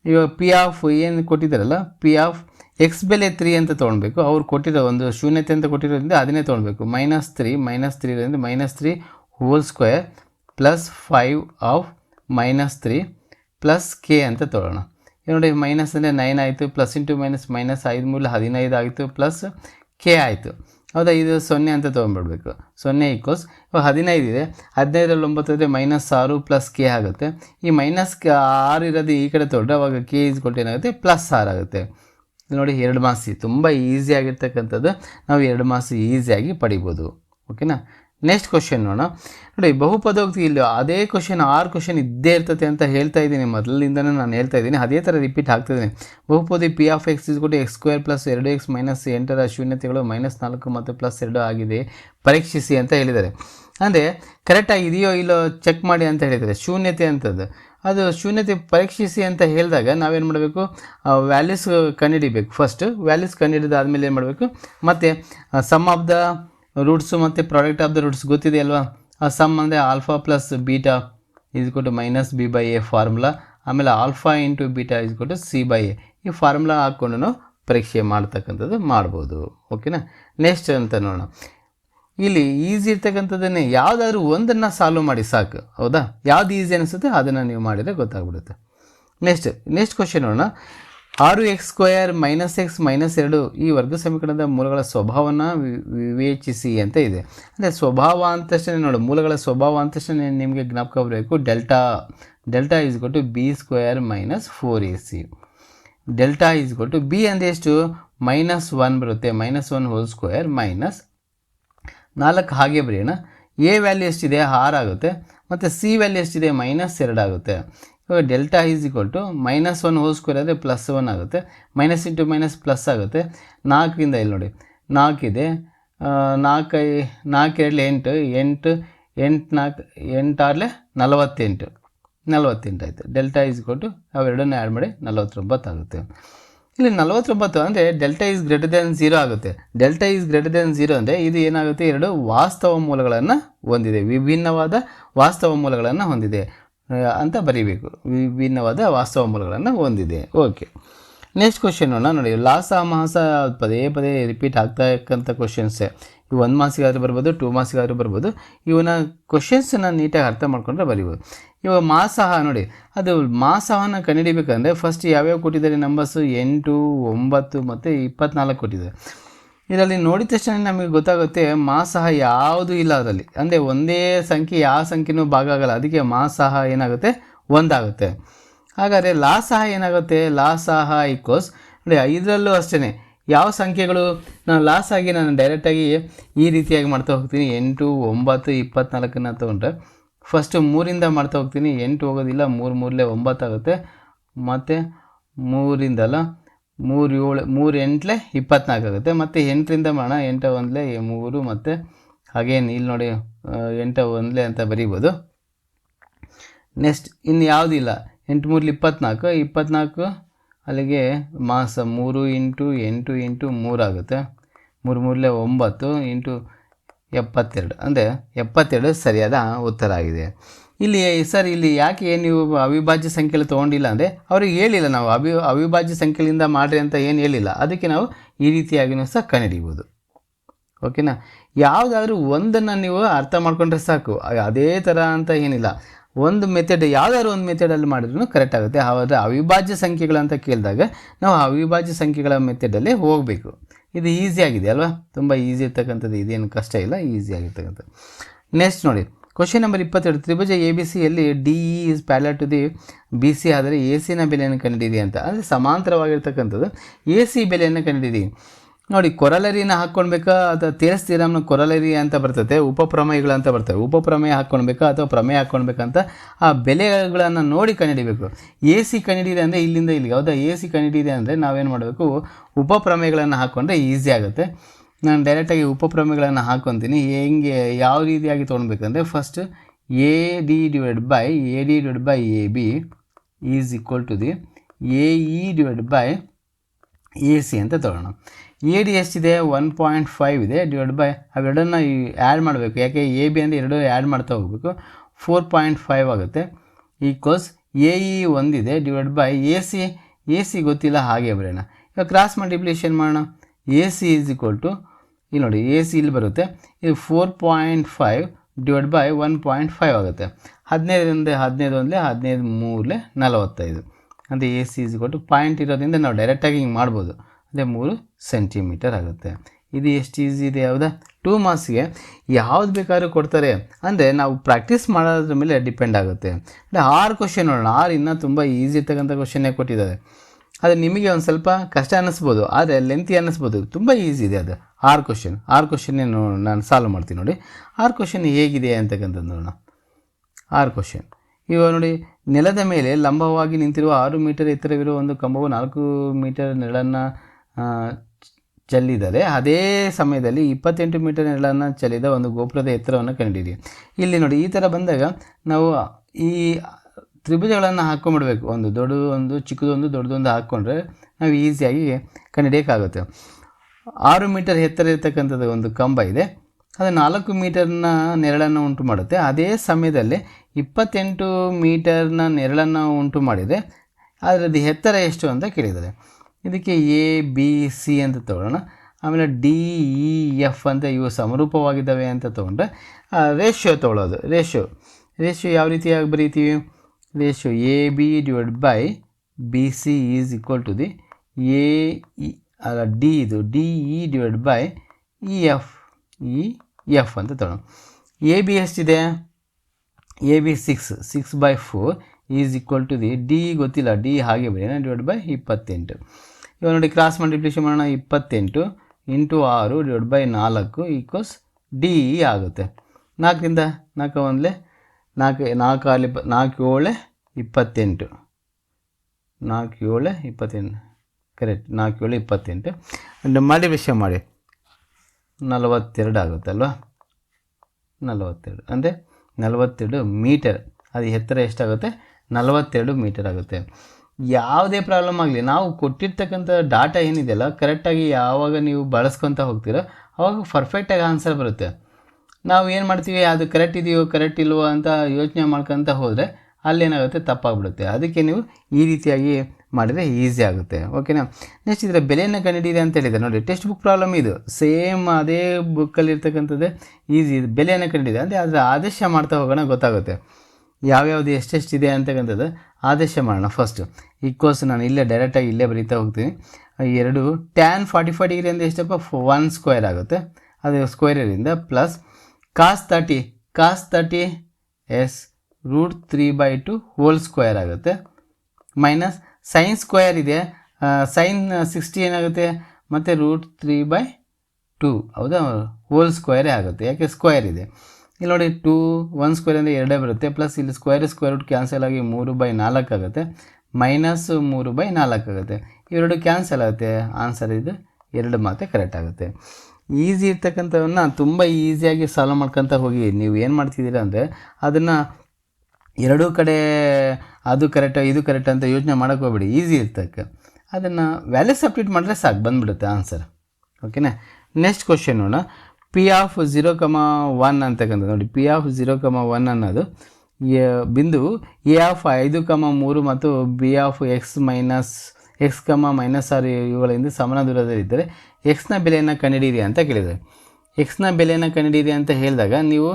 [SPEAKER 1] ಇವಾಗ ಪಿ ಆಫ್ ಏನು ಕೊಟ್ಟಿದ್ದಾರಲ್ಲ? ಪಿ ಆಫ್ ಎಕ್ಸ್ ಬೆಲೆ ತ್ರೀ ಅಂತ ತೊಗೊಳ್ಬೇಕು. ಅವ್ರು ಕೊಟ್ಟಿರೋ ಒಂದು ಶೂನ್ಯತೆ ಅಂತ ಕೊಟ್ಟಿರೋದ್ರಿಂದ ಅದನ್ನೇ ತೊಗೊಳ್ಬೇಕು. ಮೈನಸ್ ತ್ರೀ ಮೈನಸ್ ತ್ರೀ ಇರೋದ್ರಿಂದ minus three whole square plus five of minus three plus k ಅಂತ ತೊಗೊಳ್ಳೋಣ. ನೋಡಿ ಮೈನಸ್ ಅಂದರೆ ನೈನ್ ಆಯಿತು ಪ್ಲಸ್ ಇಂಟು ಮೈನಸ್ ಮೈನಸ್ ಐದು ಮೂಲ ಹದಿನೈದು ಆಯಿತು ಪ್ಲಸ್ ಕೆ ಆಯಿತು. ಹೌದಾ, ಇದು ಸೊನ್ನೆ ಅಂತ ತೊಗೊಂಡ್ಬಿಡ್ಬೇಕು. ಸೊನ್ನೆ ಈಕ್ವಲ್ಸ್ ಇವಾಗ ಹದಿನೈದು ಇದೆ. ಹದಿನೈದರಲ್ಲಿ ಒಂಬತ್ತು ಮೈನಸ್ ಆರು ಪ್ಲಸ್ ಕೆ ಆಗುತ್ತೆ. ಈ ಮೈನಸ್ ಆರು ಇರೋದು ಈ ಕಡೆ ತೊಗೊಂಡ್ರೆ ಅವಾಗ ಕೆ ಈಸ್ ಕೊಟ್ಟು ಏನಾಗುತ್ತೆ? ಪ್ಲಸ್ ಆರ್ ಆಗುತ್ತೆ. ನೋಡಿ ಎರಡು ಮಾಸಿ ತುಂಬ ಈಸಿ ಆಗಿರ್ತಕ್ಕಂಥದ್ದು. ನಾವು ಎರಡು ಮಾಸಿ ಈಸಿಯಾಗಿ ಪಡಿಬೋದು. ಓಕೆನಾ ನೆಕ್ಸ್ಟ್ ಕ್ವಶನ್ ನೋಡೋಣ. ನೋಡಿ, ಬಹುಪದೋಕ್ತಿ ಇಲ್ಲಿ ಅದೇ ಕ್ವಶನ್ ಆರು ಕ್ವಶನ್ ಇದ್ದೇ ಇರ್ತದೆ ಅಂತ ಹೇಳ್ತಾ ಇದ್ದೀನಿ. ಮೊದಲಿಂದನೇ ನಾನು ಹೇಳ್ತಾ ಇದ್ದೀನಿ. ಅದೇ ಥರ ರಿಪೀಟ್ ಆಗ್ತಿದ್ದೀನಿ ಬಹುಪದಿ P of X ಇಸ್ಕೊಟ್ಟು X square plus ಎರಡು ಎಕ್ಸ್ ಮೈನಸ್ ಎಂಟರ ಶೂನ್ಯತೆಗಳು ಮೈನಸ್ ನಾಲ್ಕು ಮತ್ತು ಪ್ಲಸ್ ಎರಡು ಆಗಿದೆ. ಪರೀಕ್ಷಿಸಿ ಅಂತ ಹೇಳಿದ್ದಾರೆ. ಅಂದರೆ ಕರೆಕ್ಟಾಗಿ ಇದೆಯೋ ಇಲ್ಲೋ ಚೆಕ್ ಮಾಡಿ ಅಂತ ಹೇಳಿದ್ದಾರೆ. ಶೂನ್ಯತೆ ಅಂತದ್ದು. ಅದು ಶೂನ್ಯತೆ ಪರೀಕ್ಷಿಸಿ ಅಂತ ಹೇಳಿದಾಗ ನಾವೇನು ಮಾಡಬೇಕು? ವ್ಯಾಲ್ಯೂಸ್ ಕಂಡುಹಿಡಿಬೇಕು. ಫಸ್ಟ್ ವ್ಯಾಲ್ಯೂಸ್ ಕಂಡುಹಿಡಿದಾದ್ಮೇಲೆ ಏನು ಮಾಡಬೇಕು? ಮತ್ತು ಸಮ್ ಆಫ್ ದ ರೂಟ್ಸು ಮತ್ತು ಪ್ರಾಡಕ್ಟ್ ಆಫ್ ದ ರೂಟ್ಸ್ ಗೊತ್ತಿದೆ ಅಲ್ವಾ? ಆ ಸಮ್ ಅಂದರೆ ಆಲ್ಫಾ ಪ್ಲಸ್ ಬೀಟಾ ಇಸ್ ಕೊಟ್ಟು minus b by a formula ಆಮೇಲೆ ಆಲ್ಫಾ ಇಂಟು ಬೀಟಾ ಇಸ್ ಕೊಟ್ಟು ಸಿ ಬೈ ಎ ಈ ಫಾರ್ಮುಲಾ ಹಾಕ್ಕೊಂಡು ಪರೀಕ್ಷೆ ಮಾಡ್ತಕ್ಕಂಥದ್ದು ಮಾಡ್ಬೋದು. ಓಕೆನಾ ನೆಕ್ಸ್ಟ್ ಅಂತ ನೋಡೋಣ. ಇಲ್ಲಿ ಈಸಿ ಇರ್ತಕ್ಕಂಥದ್ದನ್ನೇ ಯಾವುದಾದ್ರೂ ಒಂದನ್ನು ಸಾಲ್ವ್ ಮಾಡಿ ಸಾಕು. ಹೌದಾ? ಯಾವ್ದು ಈಸಿ ಅನಿಸುತ್ತೆ ಅದನ್ನು ನೀವು ಮಾಡಿದರೆ ಗೊತ್ತಾಗ್ಬಿಡುತ್ತೆ. ನೆಕ್ಸ್ಟ್ ನೆಕ್ಸ್ಟ್ ಕ್ವಶನ್ ನೋಡೋಣ. ಆರು x square minus x minus ಎರಡು ಈ ವರ್ಗ ಸಮೀಕರಣದ ಮೂಲಗಳ ಸ್ವಭಾವವನ್ನು ವಿ- ವಿವೇಚಿಸಿ ಅಂತ ಇದೆ. ಅಂದರೆ ಸ್ವಭಾವ ಅಂತ ನೋಡು, ಮೂಲಗಳ ಸ್ವಭಾವ ಅಂತ ನಿಮಗೆ ಜ್ಞಾಪಕ ಬರಬೇಕು. ಡೆಲ್ಟಾ ಡೆಲ್ಟಾ ಈಸ್ ಕೊಟ್ಟು b square minus four a c delta is ಕೊಟ್ಟು ಬಿ ಅಂದರೆ ಎಷ್ಟು? ಮೈನಸ್ ಒನ್ ಬರುತ್ತೆ, minus one whole square minus ನಾಲ್ಕು. ಹಾಗೆ ಬರೆಯೋಣ. ಎ ವ್ಯಾಲ್ಯೂ ಎಷ್ಟಿದೆ? ಆರ್ ಆಗುತ್ತೆ. ಮತ್ತು ಸಿ ವ್ಯಾಲ್ಯೂ ಎಷ್ಟಿದೆ? ಮೈನಸ್ ಎರಡು ಆಗುತ್ತೆ. Delta is equal to minus one whole square ಆದರೆ ಪ್ಲಸ್ ಒನ್ ಆಗುತ್ತೆ. ಮೈನಸ್ ಇಂಟು ಮೈನಸ್ ಪ್ಲಸ್ ಆಗುತ್ತೆ. ನಾಲ್ಕರಿಂದ ಇಲ್ಲಿ ನೋಡಿ. ನಾಲ್ಕಿದೆ. ನಾಲ್ಕೈ ಎರಡಲಿ ಎಂಟು. ಎಂಟು ಎಂಟು ನಾಲ್ಕು ಎಂಟಾರಲೆ ನಲವತ್ತೆಂಟು. ನಲವತ್ತೆಂಟು ಆಯಿತು. ಡೆಲ್ಟಾ ಈಸ್ ಕೊಟ್ಟು ಅವೆರಡನ್ನೂ ಆ್ಯಡ್ ಮಾಡಿ ನಲವತ್ತೊಂಬತ್ತು ಆಗುತ್ತೆ. ಇಲ್ಲಿ ನಲವತ್ತೊಂಬತ್ತು ಅಂದರೆ delta is greater than zero ಆಗುತ್ತೆ. Delta is greater than zero ಅಂದರೆ ಇದು ಏನಾಗುತ್ತೆ? ಎರಡು ವಾಸ್ತವ ಮೂಲಗಳನ್ನು ಹೊಂದಿದೆ. ವಿಭಿನ್ನವಾದ ವಾಸ್ತವ ಮೂಲಗಳನ್ನು ಹೊಂದಿದೆ. ಅಂತ ಬರೀಬೇಕು. ವಿಭಿನ್ನವಾದ ವಾಸ್ತವ ಮೂಲಗಳನ್ನು ಹೊಂದಿದೆ. ಓಕೆ ನೆಕ್ಸ್ಟ್ ಕ್ವಶನ್ ನೋಡೋಣ. ನೋಡಿ, ಲಾಸ, ಮಾಸ, ಪದೇ ಪದೇ ರಿಪೀಟ್ ಆಗ್ತಾ ಇಕ್ಕಂಥ ಕ್ವಶನ್ಸೇ ಇವು ಒಂದು ಮಾಸಿಗಾದರೂ ಬರ್ಬೋದು ಟೂ ಮಾಸಿಗಾದರೂ ಬರ್ಬೋದು. ಇವನ್ನ ಕ್ವಶನ್ಸನ್ನು ನೀಟಾಗಿ ಅರ್ಥ ಮಾಡ್ಕೊಂಡ್ರೆ ಬರಿಬೋದು. ಇವಾಗ ಮಾಸಹ ನೋಡಿ, ಅದು ಮಾಸಹನ ಕಂಡುಹಿಡಿಬೇಕಂದ್ರೆ ಫಸ್ಟ್ ಯಾವ್ಯಾವ ಕೊಟ್ಟಿದ್ದಾರೆ ನಂಬರ್ಸು ಎಂಟು, ಒಂಬತ್ತು ಮತ್ತು ಇಪ್ಪತ್ನಾಲ್ಕು ಕೊಟ್ಟಿದ್ದಾರೆ. ಇದರಲ್ಲಿ ನೋಡಿದ ತಕ್ಷಣ ನಮಗೆ ಗೊತ್ತಾಗುತ್ತೆ ಮಾಸಹ ಯಾವುದೂ ಇಲ್ಲ ಅದರಲ್ಲಿ. ಅಂದರೆ ಒಂದೇ ಸಂಖ್ಯೆ, ಯಾವ ಸಂಖ್ಯೆನೂ ಭಾಗ ಆಗಲ್ಲ. ಅದಕ್ಕೆ ಮಾಸಹ ಏನಾಗುತ್ತೆ? ಒಂದಾಗುತ್ತೆ. ಹಾಗಾದರೆ ಲಾಸಹ ಏನಾಗುತ್ತೆ? ಲಾಸಹ ಈಕ್ವಲ್ಸ್ ಅಂದರೆ ಇದರಲ್ಲೂ ಅಷ್ಟೇ ಯಾವ ಸಂಖ್ಯೆಗಳು? ನಾನು ಲಾಸ್ ಆಗಿ ನಾನು ಡೈರೆಕ್ಟಾಗಿ ಈ ರೀತಿಯಾಗಿ ಮಾಡ್ತಾ ಹೋಗ್ತೀನಿ. ಎಂಟು, ಒಂಬತ್ತು, ಇಪ್ಪತ್ನಾಲ್ಕನ್ನ ತೊಗೊಂಡ್ರೆ ಫಸ್ಟು ಮೂರಿಂದ ಮಾಡ್ತಾ ಹೋಗ್ತೀನಿ. ಎಂಟು ಹೋಗೋದಿಲ್ಲ, ಮೂರು ಮೂರಲೇ ಒಂಬತ್ತಾಗುತ್ತೆ. ಮತ್ತು ಮೂರಿಂದಲ್ಲ ಮೂರು ಏಳು ಮೂರು ಎಂಟ್ಲೆ ಇಪ್ಪತ್ನಾಲ್ಕು ಆಗುತ್ತೆ. ಮತ್ತು ಎಂಟರಿಂದ ಮಾಡೋಣ ಎಂಟ ಒಂದ್ಲೆ ಮೂರು ಮತ್ತು ಹಾಗೇನು ಇಲ್ಲಿ ನೋಡಿ ಎಂಟು ಒಂದ್ಲೆ ಅಂತ ಬರಿಬೋದು. ನೆಕ್ಸ್ಟ್ ಇನ್ನು ಯಾವುದಿಲ್ಲ ಎಂಟು ಮೂರ್ಲಿ ಇಪ್ಪತ್ನಾಲ್ಕು. ಇಪ್ಪತ್ನಾಲ್ಕು ಅಲ್ಲಿಗೆ ಮಾಸ ಮೂರು ಇಂಟು ಎಂಟು ಇಂಟು ಮೂರಾಗುತ್ತೆ ಮೂರು ಮೂರಲೆ ಒಂಬತ್ತು ಇಂಟು ಎಪ್ಪತ್ತೆರಡು. ಅಂದರೆ ಎಪ್ಪತ್ತೆರಡು ಸರಿಯಾದ ಉತ್ತರ ಆಗಿದೆ. ಇಲ್ಲಿ ಸರ್, ಇಲ್ಲಿ ಯಾಕೆ ನೀವು ಅವಿಭಾಜ್ಯ ಸಂಖ್ಯೆಯಲ್ಲಿ ತೊಗೊಂಡಿಲ್ಲ ಅಂದರೆ ಅವ್ರಿಗೆ ಹೇಳಿಲ್ಲ ನಾವು. ಅವಿ, ಅವಿಭಾಜ್ಯ ಸಂಖ್ಯೆಯಿಂದ ಮಾಡಿರಿ ಅಂತ ಏನು ಹೇಳಿಲ್ಲ. ಅದಕ್ಕೆ ನಾವು ಈ ರೀತಿಯಾಗಿಯೂ ಸಹ ಕಂಡುಹಿಡಿಬೋದು ಓಕೆನಾ? ಯಾವುದಾದ್ರೂ ಒಂದನ್ನು ನೀವು ಅರ್ಥ ಮಾಡ್ಕೊಂಡ್ರೆ ಸಾಕು. ಅದೇ ಥರ ಅಂತ ಏನಿಲ್ಲ. ಒಂದು ಮೆಥಡ್ ಯಾವುದಾದ್ರು ಒಂದು ಮೆಥಡಲ್ಲಿ ಮಾಡಿದ್ರೂ ಕರೆಕ್ಟ್ ಆಗುತ್ತೆ. ಆದರೆ ಅವಿಭಾಜ್ಯ ಸಂಖ್ಯೆಗಳಂತ ಕೇಳಿದಾಗ ನಾವು ಅವಿಭಾಜ್ಯ ಸಂಖ್ಯೆಗಳ ಮೆಥಡಲ್ಲೇ ಹೋಗಬೇಕು. ಇದು ಈಸಿ ಆಗಿದೆ ಅಲ್ವಾ? ತುಂಬ ಈಸಿ ಇರ್ತಕ್ಕಂಥದ್ದು. ಇದೇನು ಕಷ್ಟ ಇಲ್ಲ ಈಸಿ ಆಗಿರ್ತಕ್ಕಂಥದ್ದು. ನೆಕ್ಸ್ಟ್ ನೋಡಿ. ಕ್ವಶನ್ ನಂಬರ್ ಇಪ್ಪತ್ತೆರಡು ತ್ರಿಭುಜ ಎ ಬಿ ಸಿಯಲ್ಲಿ D E is parallel to the B C ಆದರೆ ಎ ಸಿನ ಬೆಲೆಯನ್ನು ಕಂಡಿದೆ ಅಂತ. ಅಂದರೆ ಸಮಾಂತರವಾಗಿರ್ತಕ್ಕಂಥದ್ದು. ಎ ಸಿ ಬೆಲೆಯನ್ನು ಕಂಡಿದೆ. ನೋಡಿ, ಕೊರಲರಿನ ಹಾಕ್ಕೊಳ್ಬೇಕಾ ಅಥವಾ ತೇರಸ್ ತೀರಮ್ನ ಕೊರಲರಿ ಅಂತ ಬರ್ತದೆ ಅಂತ ಬರ್ತವೆ. ಉಪಪ್ರಮೇಯ ಹಾಕ್ಕೊಳ್ಬೇಕಾ ಅಥವಾ ಪ್ರಮೇಯ ಹಾಕ್ಕೊಳ್ಬೇಕಂತ ಆ ಬೆಲೆಗಳನ್ನು ನೋಡಿ ಕಂಡುಹಿಡಿಬೇಕು ಎ ಸಿ ಕಂಡುಹಿಡಿದೆ ಅಂದರೆ ಇಲ್ಲಿಂದ ಇಲ್ಲಿಗೆ. ಹೌದಾ? ಎ ಸಿ ಕಂಡುಹಿಡಿದೆ ಅಂದರೆ ನಾವೇನು ಮಾಡಬೇಕು? ಉಪಪ್ರಮೇಯಗಳನ್ನು ಹಾಕ್ಕೊಂಡ್ರೆ ಈಸಿ ಆಗುತ್ತೆ. ನಾನು ಡೈರೆಕ್ಟಾಗಿ ಉಪಪ್ರಮೇಗಳನ್ನು ಹಾಕ್ಕೊತೀನಿ ಹೆಂಗೆ, ಯಾವ ರೀತಿಯಾಗಿ ತೊಗೊಳ್ಬೇಕಂದ್ರೆ first A D divide by A D divide by A B is equal to the A E divide by A C ಅಂತ ತೊಗೊಳ್ಳೋಣ ಎ ಡಿ ಎಷ್ಟಿದೆ? ಒನ್ ಪಾಯಿಂಟ್ ಫೈವ್ ಇದೆ. ಡಿವೈಡ್ ಬೈ ಅವೆರಡನ್ನ ಆ್ಯಡ್ ಮಾಡಬೇಕು. ಯಾಕೆ? ಎ ಬಿ ಅಂದರೆ ಎರಡು add ಮಾಡ್ತಾ ಹೋಗಬೇಕು. ಫೋರ್ ಪಾಯಿಂಟ್ ಫೈವ್ ಆಗುತ್ತೆ. ಈಕ್ವಲ್ಸ್ ಎ ಇ ಒಂದಿದೆ. Divide by A C A C ಗೊತ್ತಿಲ್ಲ, ಹಾಗೆ ಬರೋಣ ಇವಾಗ ಕ್ರಾಸ್ ಮಲ್ಟಿಪ್ಲಿಕೇಶನ್ ಮಾಡೋಣ. A C is equal to ಇಲ್ಲಿ ನೋಡಿ ಎ ಸಿ ಇಲ್ಲಿ ಬರುತ್ತೆ. ಇದು four point five divide by one point five ಆಗುತ್ತೆ. ಹದಿನೈದರಿಂದ ಹದಿನೈದು ಒಂದಲೇ ಹದಿನೈದು ಮೂರಲೇ ನಲವತ್ತೈದು. ಅಂದರೆ A C is two point ಇರೋದ್ರಿಂದ ನಾವು ಡೈರೆಕ್ಟಾಗಿ ಹಿಂಗೆ ಮಾಡ್ಬೋದು. ಅಂದರೆ ಮೂರು ಸೆಂಟಿಮೀಟರ್ ಆಗುತ್ತೆ. ಇದು ಎಷ್ಟು ಈಸಿ ಇದೆ ಯಾವುದಾ ಟೂ ಮಾರ್ಕ್ಸ್ಗೆ ಯಾವ್ದು ಬೇಕಾದ್ರೂ ಕೊಡ್ತಾರೆ. ಅಂದರೆ ನಾವು ಪ್ರಾಕ್ಟೀಸ್ ಮಾಡೋದ್ರ ಮೇಲೆ ಡಿಪೆಂಡ್ ಆಗುತ್ತೆ. ಅಂದರೆ ಆರು ಕ್ವಶನ್ ನೋಡೋಣ. ಆರು ಇನ್ನೂ ತುಂಬ ಈಸಿ ಇರ್ತಕ್ಕಂಥ ಕ್ವಶನ್ನೇ ಕೊಟ್ಟಿದ್ದಾರೆ. ಅದು ನಿಮಗೆ ಒಂದು ಸ್ವಲ್ಪ ಕಷ್ಟ ಅನ್ನಿಸ್ಬೋದು, ಆದರೆ ಲೆಂತಿ ಅನ್ನಿಸ್ಬೋದು. ತುಂಬ ಈಸಿ ಇದೆ ಅದು. ಆರು ಕ್ವಶನ್ ಆರು ಕ್ವಶನ್ನೇ ನಾನು ಸಾಲ್ವ್ ಮಾಡ್ತೀನಿ ನೋಡಿ. ಆರು ಕ್ವಶನ್ ಹೇಗಿದೆ ಅಂತಕ್ಕಂಥದ್ದು ನೋಡೋಣ. ಆರು ಕ್ವಶನ್ ಇವಾಗ ನೋಡಿ, ನೆಲದ ಮೇಲೆ ಲಂಬವಾಗಿ ನಿಂತಿರುವ ಆರು ಮೀಟರ್ ಎತ್ತರವಿರುವ ಒಂದು ಕಂಬವು ನಾಲ್ಕು ಮೀಟರ್ ನೆರಳನ್ನು ಚಲ್ಲಿದರೆ, ಅದೇ ಸಮಯದಲ್ಲಿ ಇಪ್ಪತ್ತೆಂಟು ಮೀಟರ್ ನೆರಳನ್ನು ಚೆಲ್ಲಿದ ಒಂದು ಗೋಪುರದ ಎತ್ತರವನ್ನು ಕಂಡಿಡಿ ಇಲ್ಲಿ ನೋಡಿ, ಈ ಥರ ಬಂದಾಗ ನಾವು ಈ ತ್ರಿಭುಜಗಳನ್ನು ಹಾಕ್ಕೊಂಡ್ಬಿಡ್ಬೇಕು ಒಂದು ದೊಡ್ಡ ಒಂದು ಚಿಕ್ಕದೊಂದು ದೊಡ್ಡದೊಂದು ಹಾಕ್ಕೊಂಡ್ರೆ ನಾವು ಈಸಿಯಾಗಿ ಕಂಡಿಡಿಯೋಕ್ಕಾಗುತ್ತೆ. ಆರು ಮೀಟರ್ ಎತ್ತರ ಇರತಕ್ಕಂಥದ್ದು ಒಂದು ಕಂಬ ಇದೆ. ಅದು ನಾಲ್ಕು ಮೀಟರ್ನ ನೆರಳನ್ನು ಉಂಟು ಮಾಡುತ್ತೆ ಅದೇ ಸಮಯದಲ್ಲಿ ಇಪ್ಪತ್ತೆಂಟು ಮೀಟರ್ನ ನೆರಳನ್ನು ಉಂಟು ಮಾಡಿದರೆ ಅದರದ್ದು ಎತ್ತರ ಎಷ್ಟು ಅಂತ ಕೇಳಿದ್ದಾರೆ. ಇದಕ್ಕೆ ಎ, ಬಿ, ಸಿ ಅಂತ ತಗೊಳ್ಳೋಣ. ಆಮೇಲೆ ಡಿ, ಇ, ಎಫ್ ಅಂತ ಇವು ಸಮರೂಪವಾಗಿದ್ದಾವೆ ಅಂತ ತೊಗೊಂಡ್ರೆ ರೇಷ್ಯೋ ತೊಗೊಳ್ಳೋದು. ರೇಷ್ಯೋ. ರೇಷ್ಯೋ ಯಾವ ರೀತಿಯಾಗಿ ಬರೀತೀವಿ? Ratio AB divided by BC is equal to the E ಅಲ್ಲ ಡಿ ಇದು D E divide by E F E F ಅಂತ ತಗೊಳ್ಳೋಣ ಎ ಬಿ ಎಷ್ಟಿದೆ? A B six six by four is equal to the D ಗೊತ್ತಿಲ್ಲ D ಹಾಗೆ ಬರೆಯೋಣ divide by ಇಪ್ಪತ್ತೆಂಟು. ಇವಾಗ ನೋಡಿ ಕ್ರಾಸ್ ಮಲ್ಟಿಪ್ಲಿಕೇಶನ್ ಮಾಡೋಣ, ಇಪ್ಪತ್ತೆಂಟು ಇಂಟು ಆರು ಡಿವೈಡ್ ಬೈ ನಾಲ್ಕು ಈಕ್ವಲ್ಸ್ ಡಿ ಆಗುತ್ತೆ. ನಾಲ್ಕರಿಂದ ನಾಲ್ಕು ಒಂದಲೇ ನಾಲ್ಕು ನಾಲ್ಕು ಅಲ್ಲಿ ನಾಲ್ಕು ಏಳು, ಇಪ್ಪತ್ತೆಂಟು. ನಾಲ್ಕು ಏಳು, ಇಪ್ಪತ್ತೆಂಟು. ಕರೆಕ್ಟ್ ನಾಲ್ಕು ಏಳು, ಇಪ್ಪತ್ತೆಂಟು. ಮಲ್ಟಿಪ್ಲಿಕೇಶನ್ ಮಾಡಿ. ನಲವತ್ತೆರಡು ಆಗುತ್ತಲ್ವ? ನಲವತ್ತೆರಡು. ಅಂದರೆ ನಲವತ್ತೆರಡು ಮೀಟರ್. ಅದು ಎತ್ತರ ಎಷ್ಟಾಗುತ್ತೆ? ನಲವತ್ತೆರಡು ಮೀಟರ್ ಆಗುತ್ತೆ. ಯಾವುದೇ ಪ್ರಾಬ್ಲಮ್ ಆಗಲಿ, ನಾವು ಕೊಟ್ಟಿರ್ತಕ್ಕಂಥ ಡಾಟಾ ಏನಿದೆಯಲ್ಲ ಕರೆಕ್ಟಾಗಿ ಯಾವಾಗ ನೀವು ಬಳಸ್ಕೊತ ಹೋಗ್ತೀರೋ, ಅವಾಗ ಪರ್ಫೆಕ್ಟಾಗಿ ಆನ್ಸರ್ ಬರುತ್ತೆ. ನಾವು ಏನು ಮಾಡ್ತೀವಿ, ಅದು ಕರೆಕ್ಟ್ ಇದೆಯೋ ಕರೆಕ್ಟ್ ಇಲ್ವೋ ಅಂತ ಯೋಚನೆ ಮಾಡ್ಕೊತ ಹೋದರೆ ಅಲ್ಲೇನಾಗುತ್ತೆ, ತಪ್ಪಾಗ್ಬಿಡುತ್ತೆ. ಅದಕ್ಕೆ ನೀವು ಈ ರೀತಿಯಾಗಿ ಮಾಡಿದರೆ ಈಸಿ ಆಗುತ್ತೆ. ಓಕೆನಾ ನೆಕ್ಸ್ಟ್ ಇದರ ಬೆಲೆಯನ್ನು ಕಂಡುಹಿಡಿಯಿದೆ ಅಂತ ಹೇಳಿದೆ ನೋಡಿ ಟೆಕ್ಸ್ಟ್ ಬುಕ್ ಪ್ರಾಬ್ಲಮ್ ಇದು. ಸೇಮ್ ಅದೇ ಬುಕ್ಕಲ್ಲಿ ಇರ್ತಕ್ಕಂಥದ್ದೇ ಈಸಿ ಇದು. ಬೆಲೆಯನ್ನು ಕಂಡುಹಿಡಿದೆ ಅಂದರೆ ಅದರ ಆದೇಶ ಮಾಡ್ತಾ ಹೋಗೋಣ ಗೊತ್ತಾಗುತ್ತೆ. ಯಾವ್ಯಾವುದು ಎಷ್ಟೆಷ್ಟಿದೆ ಅಂತಕ್ಕಂಥದ್ದು ಆದೇಶ ಮಾಡೋಣ ಫಸ್ಟು ಈಕ್ವಲ್ಸ್ ನಾನು ಇಲ್ಲೇ ಡೈರೆಕ್ಟಾಗಿ ಇಲ್ಲೇ ಬರೀತಾ ಹೋಗ್ತೀನಿ. ಎರಡು ಟ್ಯಾನ್ ಫಾರ್ಟಿ ಫೈವ್ ಡಿಗ್ರಿ ಅಂದರೆ ಎಷ್ಟಪ್ಪ? ಒನ್ ಸ್ಕ್ವೇರ್ ಆಗುತ್ತೆ. ಅದು ಸ್ಕ್ವೇರಿಂದ plus cos thirty cos thirty is root three by two whole square ಆಗುತ್ತೆ. ಮೈನಸ್ ಸೈನ್ ಸ್ಕ್ವೇರ್ ಇದೆ. ಸೈನ್ ಸಿಕ್ಸ್ಟಿ ಏನಾಗುತ್ತೆ? ಮತ್ತು ರೂಟ್ ತ್ರೀ ಬೈ ಟೂ ಹೌದಾ? ಹೋಲ್ ಸ್ಕ್ವೇರೇ ಆಗುತ್ತೆ. ಯಾಕೆ? ಸ್ಕ್ವೇರ್ ಇದೆ. ಇಲ್ಲಿ ನೋಡಿ ಟೂ ಒನ್ ಸ್ಕ್ವೇರ್ ಅಂದರೆ ಎರಡೇ ಬರುತ್ತೆ. ಪ್ಲಸ್ ಇಲ್ಲಿ ಸ್ಕ್ವೇರ್ ಸ್ಕ್ವೇರ್ ರೂಟ್ ಕ್ಯಾನ್ಸಲ್ ಆಗಿ ಮೂರು ಬೈ ನಾಲ್ಕು ಆಗುತ್ತೆ. ಮೈನಸ್ ಮೂರು ಬೈ ನಾಲ್ಕು ಆಗುತ್ತೆ. ಇವೆರಡು ಕ್ಯಾನ್ಸಲ್ ಆಗುತ್ತೆ. ಆನ್ಸರ್ ಇದು ಎರಡು ಮಾತೆ ಕರೆಕ್ಟ್ ಆಗುತ್ತೆ. ಈಸಿ ಇರ್ತಕ್ಕಂಥವನ್ನ ತುಂಬ ಈಸಿಯಾಗಿ ಸಾಲ್ವ್ ಮಾಡ್ಕೊತ ಹೋಗಿ. ನೀವು ಏನು ಮಾಡ್ತಿದ್ದೀರಾ ಅಂದರೆ ಅದನ್ನು ಎರಡೂ ಕಡೆ ಅದು ಕರೆಕ್ಟ್ ಇದು ಕರೆಕ್ಟ್ ಅಂತ ಯೋಚನೆ ಮಾಡೋಕ್ಕೆ ಹೋಗ್ಬೇಡಿ. ಈಸಿ ಇರ್ತಕ್ಕೆ. ಅದನ್ನು ವ್ಯಾಲ್ಯೂ ಅಪ್ಡೇಟ್ ಮಾಡಿದ್ರೆ ಸಾಕು, ಬಂದುಬಿಡುತ್ತೆ ಆನ್ಸರ್ ಓಕೆನಾ ನೆಕ್ಸ್ಟ್ ಕ್ವಶನ್ ನೋಡೋಣ. P of zero comma one ಅಂತಕ್ಕಂಥದ್ದು. ನೋಡಿ P of zero comma one ಅನ್ನೋದು ಬಿಂದು ಎ ಆಫ್ ಐದು ಕಮ ಮೂರು ಮತ್ತು B of X minus X comma minus ಆರು ಇವುಗಳಿಂದ ಸಮಾನ ದೂರದಲ್ಲಿದ್ದರೆ ಎಕ್ಸ್ನ ಬೆಲೆಯನ್ನು ಕಂಡುಹಿಡಿಯಿರಿ ಅಂತ ಕೇಳಿದ್ದಾರೆ. ಎಕ್ಸ್ನ ಬೆಲೆಯನ್ನು ಕಂಡುಹಿಡಿಯಿರಿ ಅಂತ ಹೇಳಿದಾಗ ನೀವು,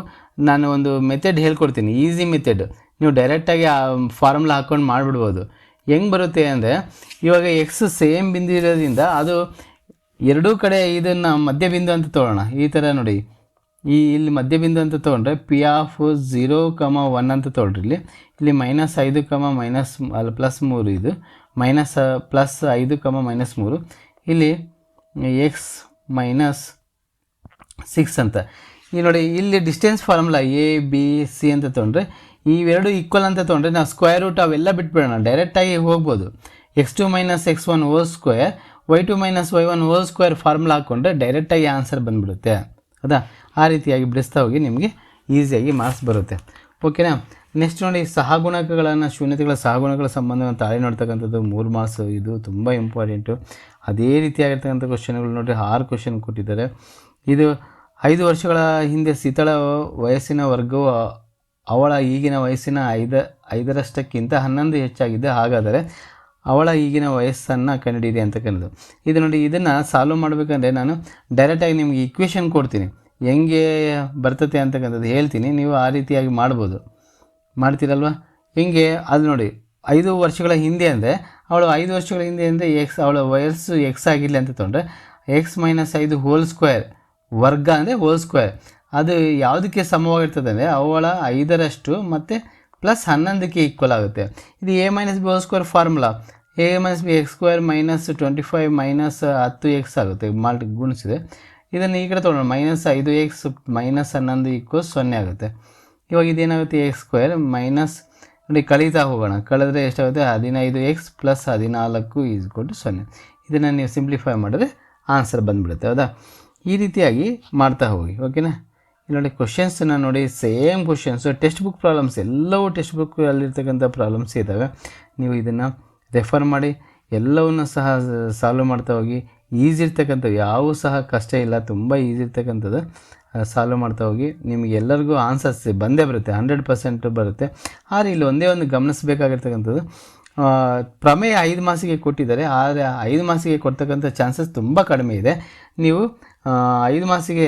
[SPEAKER 1] ನಾನು ಒಂದು ಮೆಥಡ್ ಹೇಳ್ಕೊಡ್ತೀನಿ. ಈಸಿ ಮೆಥಡ್ ನೀವು ಡೈರೆಕ್ಟಾಗಿ ಆ ಫಾರ್ಮುಲಾ ಹಾಕ್ಕೊಂಡು ಮಾಡಿಬಿಡ್ಬೋದು. ಹೆಂಗೆ ಬರುತ್ತೆ ಅಂದರೆ, ಇವಾಗ ಎಕ್ಸ್ ಸೇಮ್ ಬಿಂದು ಇರೋದ್ರಿಂದ ಅದು ಎರಡೂ ಕಡೆ ಇದನ್ನು ಮಧ್ಯಬಿಂದು ಅಂತ ತೊಗೊಳ್ಳೋಣ ಈ ಥರ ನೋಡಿ. ಈ ಇಲ್ಲಿ ಮಧ್ಯಬಿಂದು ಅಂತ ತೊಗೊಂಡ್ರೆ P of zero comma one ಅಂತ ತೊಗೊಳ್ರಿ ಇಲ್ಲಿ. ಇಲ್ಲಿ ಮೈನಸ್ ಐದು ಕಮ ಮೈನಸ್ ಅಲ್ಲ ಪ್ಲಸ್ ಮೂರು ಇದು. ಮೈನಸ್ ಪ್ಲಸ್ ಐದು ಕಮ ಮೈನಸ್ ಮೂರು. ಇಲ್ಲಿ ಎಕ್ಸ್ ಮೈನಸ್ ಸಿಕ್ಸ್ ಅಂತ. ಈಗ ನೋಡಿ, ಇಲ್ಲಿ distance formula A B C ಅಂತ ತೊಗೊಂಡ್ರೆ, ಇವೆರಡು ಈಕ್ವಲ್ ಅಂತ ತೊಗೊಂಡ್ರೆ ನಾವು ಸ್ಕ್ವೇರ್ ರೂಟ್ ಅವೆಲ್ಲ ಬಿಟ್ಬಿಡೋಣ. ಡೈರೆಕ್ಟಾಗಿ ಹೋಗ್ಬೋದು. X two minus X one whole square Y two minus Y one whole square formula ಹಾಕ್ಕೊಂಡ್ರೆ ಡೈರೆಕ್ಟಾಗಿ ಆನ್ಸರ್ ಬಂದುಬಿಡುತ್ತೆ. ಹೌದಾ? ಆ ರೀತಿಯಾಗಿ ಬಿಡಿಸ್ತಾ ಹೋಗಿ ನಿಮಗೆ ಈಸಿಯಾಗಿ ಮಾರ್ಕ್ಸ್ ಬರುತ್ತೆ. ಓಕೆನಾ ನೆಕ್ಸ್ಟ್ ನೋಡಿ ಸಹಗುಣಕಗಳನ್ನು ಶೂನ್ಯತೆಗಳ ಸಹಗುಣಗಳ ಸಂಬಂಧವನ್ನು ತಾಳಿ ನೋಡ್ತಕ್ಕಂಥದ್ದು ಮೂರು ಮಾರ್ಕ್ಸ್ ಇದು ತುಂಬ ಇಂಪಾರ್ಟೆಂಟು ಅದೇ ರೀತಿಯಾಗಿರ್ತಕ್ಕಂಥ ಕ್ವಶನ್ಗಳು ನೋಡಿರಿ, ಆರು ಕ್ವಶನ್ ಕೊಟ್ಟಿದ್ದಾರೆ. ಇದು ಐದು ವರ್ಷಗಳ ಹಿಂದೆ ಸೀತಳ ವಯಸ್ಸಿನ ವರ್ಗವು ಅವಳ ಈಗಿನ ವಯಸ್ಸಿನ ಐದ, ಐದರಷ್ಟಕ್ಕಿಂತ ಹನ್ನೊಂದು ಹೆಚ್ಚಾಗಿದೆ. ಹಾಗಾದರೆ ಅವಳ ಈಗಿನ ವಯಸ್ಸನ್ನು ಕಂಡುಹಿಡಿಯಿರಿ ಅಂತಕ್ಕಂಥದ್ದು ಇದು ನೋಡಿ, ಇದನ್ನು ಸಾಲ್ವ್ ಮಾಡಬೇಕಂದ್ರೆ ನಾನು ಡೈರೆಕ್ಟಾಗಿ ನಿಮಗೆ ಇಕ್ವೇಷನ್ ಕೊಡ್ತೀನಿ. ಹೆಂಗೆ ಬರ್ತತೆ ಅಂತಕ್ಕಂಥದ್ದು ಹೇಳ್ತೀನಿ. ನೀವು ಆ ರೀತಿಯಾಗಿ ಮಾಡ್ಬೋದು. ಮಾಡ್ತೀರಲ್ವ? ಹೆಂಗೆ? ಅದು ನೋಡಿ ಐದು ವರ್ಷಗಳ ಹಿಂದೆ ಅಂದರೆ, ಅವಳು ಐದು ವರ್ಷಗಳ ಹಿಂದೆ ಅಂದರೆ ಎಕ್ಸ್ ಅವಳ ವಯಸ್ಸು ಎಕ್ಸ್ ಆಗಿರಲಿ ಅಂತ ತೊಗೊಂಡ್ರೆ ಎಕ್ಸ್ ಮೈನಸ್ ಐದು ಹೋಲ್ ಸ್ಕ್ವೇರ್ ವರ್ಗ ಅಂದರೆ ಹೋಲ್ ಸ್ಕ್ವೇರ್ ಅದು ಯಾವುದಕ್ಕೆ ಸಮವಾಗಿರ್ತದೆ ಅಂದರೆ, ಅವಳ ಐದರಷ್ಟು ಮತ್ತು ಪ್ಲಸ್ ಹನ್ನೊಂದಕ್ಕೆ ಈಕ್ವಲ್ ಆಗುತ್ತೆ. ಇದು A minus B whole square formula A minus B X square minus twenty five minus ಹತ್ತು ಎಕ್ಸ್ ಆಗುತ್ತೆ ಮಾಲ್ಟ್ ಗುಣಿಸಿದೆ ಇದನ್ನು ಈ ಕಡೆ ತೊಗೊಳ್ಳೋಣ ಮೈನಸ್ ಐದು ಎಕ್ಸ್ ಮೈನಸ್ ಹನ್ನೊಂದು ಈಕ್ವಲ್ ಸೊನ್ನೆ ಆಗುತ್ತೆ. ಇವಾಗ ಇದೇನಾಗುತ್ತೆ ಎಕ್ಸ್ ಸ್ಕ್ವೇರ್ ಮೈನಸ್ ನೋಡಿ, ಕಳೀತಾ ಹೋಗೋಣ. ಕಳೆದ್ರೆ ಎಷ್ಟಾಗುತ್ತೆ? ಹದಿನೈದು ಎಕ್ಸ್ ಪ್ಲಸ್ ಹದಿನಾಲ್ಕು ಈಸ್ ಕೊಟ್ಟು ಸೊನ್ನೆ. ಇದನ್ನು ನೀವು ಸಿಂಪ್ಲಿಫೈ ಮಾಡಿದ್ರೆ ಆನ್ಸರ್ ಬಂದುಬಿಡುತ್ತೆ, ಹೌದಾ? ಈ ರೀತಿಯಾಗಿ ಮಾಡ್ತಾ ಹೋಗಿ, ಓಕೆನಾ? ನೋಡಿ ಕ್ವಶನ್ಸನ್ನು ನೋಡಿ same questions text book problems ಎಲ್ಲವೂ ಟೆಕ್ಸ್ಟ್ ಬುಕ್ ಅಲ್ಲಿರ್ತಕ್ಕಂಥ ಪ್ರಾಬ್ಲಮ್ಸ್ ಇದ್ದಾವೆ ನೀವು ಇದನ್ನು ರೆಫರ್ ಮಾಡಿ, ಎಲ್ಲವನ್ನು ಸಹ ಸಾಲ್ವ್ ಮಾಡ್ತಾ ಹೋಗಿ ಈಸಿ ಇರ್ತಕ್ಕಂಥದ್ದು ಯಾವೂ ಸಹ ಕಷ್ಟ ಇಲ್ಲ, ತುಂಬ ಈಸಿ ಇರ್ತಕ್ಕಂಥದ್ದು. ಸಾಲ್ವ್ ಮಾಡ್ತಾ ಹೋಗಿ, ನಿಮಗೆ ಎಲ್ಲರಿಗೂ ಆನ್ಸರ್ಸ್ ಬಂದೇ ಬರುತ್ತೆ ಹಂಡ್ರೆಡ್ ಪರ್ಸೆಂಟ್ ಬರುತ್ತೆ. ಆದರೆ ಇಲ್ಲಿ ಒಂದೇ ಒಂದು ಗಮನಿಸಬೇಕಾಗಿರ್ತಕ್ಕಂಥದ್ದು ಪ್ರಮೇಯ ಐದು ಮಾಸಿಗೆ ಕೊಟ್ಟಿದ್ದಾರೆ, ಆದರೆ ಐದು ಮಾಸಿಗೆ ಕೊಡ್ತಕ್ಕಂಥ ಚಾನ್ಸಸ್ ತುಂಬ ಕಡಿಮೆ ಇದೆ. ನೀವು ಐದು ಮಾಸಿಗೆ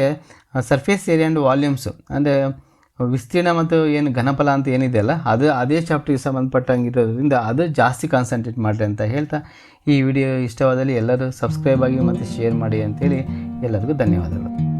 [SPEAKER 1] ಸರ್ಫೇಸ್ ಏರಿಯಾ ಆ್ಯಂಡ್ ವಾಲ್ಯೂಮ್ಸು ಅಂದರೆ ವಿಸ್ತೀರ್ಣ ಮತ್ತು ಏನು ಘನಫಲ ಅಂತ ಏನಿದೆಯಲ್ಲ ಅದು ಅದೇ ಚಾಪ್ಟರ್ಗೆ ಸಂಬಂಧಪಟ್ಟಂಗಿರೋದ್ರಿಂದ ಅದು ಜಾಸ್ತಿ ಕಾನ್ಸಂಟ್ರೇಟ್ ಮಾಡಿರಿ ಅಂತ ಹೇಳ್ತಾ ಈ ವಿಡಿಯೋ ಇಷ್ಟವಾದಲ್ಲಿ ಎಲ್ಲರೂ ಸಬ್ಸ್ಕ್ರೈಬ್ ಆಗಿ ಮತ್ತು ಶೇರ್ ಮಾಡಿ ಅಂತೇಳಿ ಎಲ್ಲರಿಗೂ ಧನ್ಯವಾದಗಳು.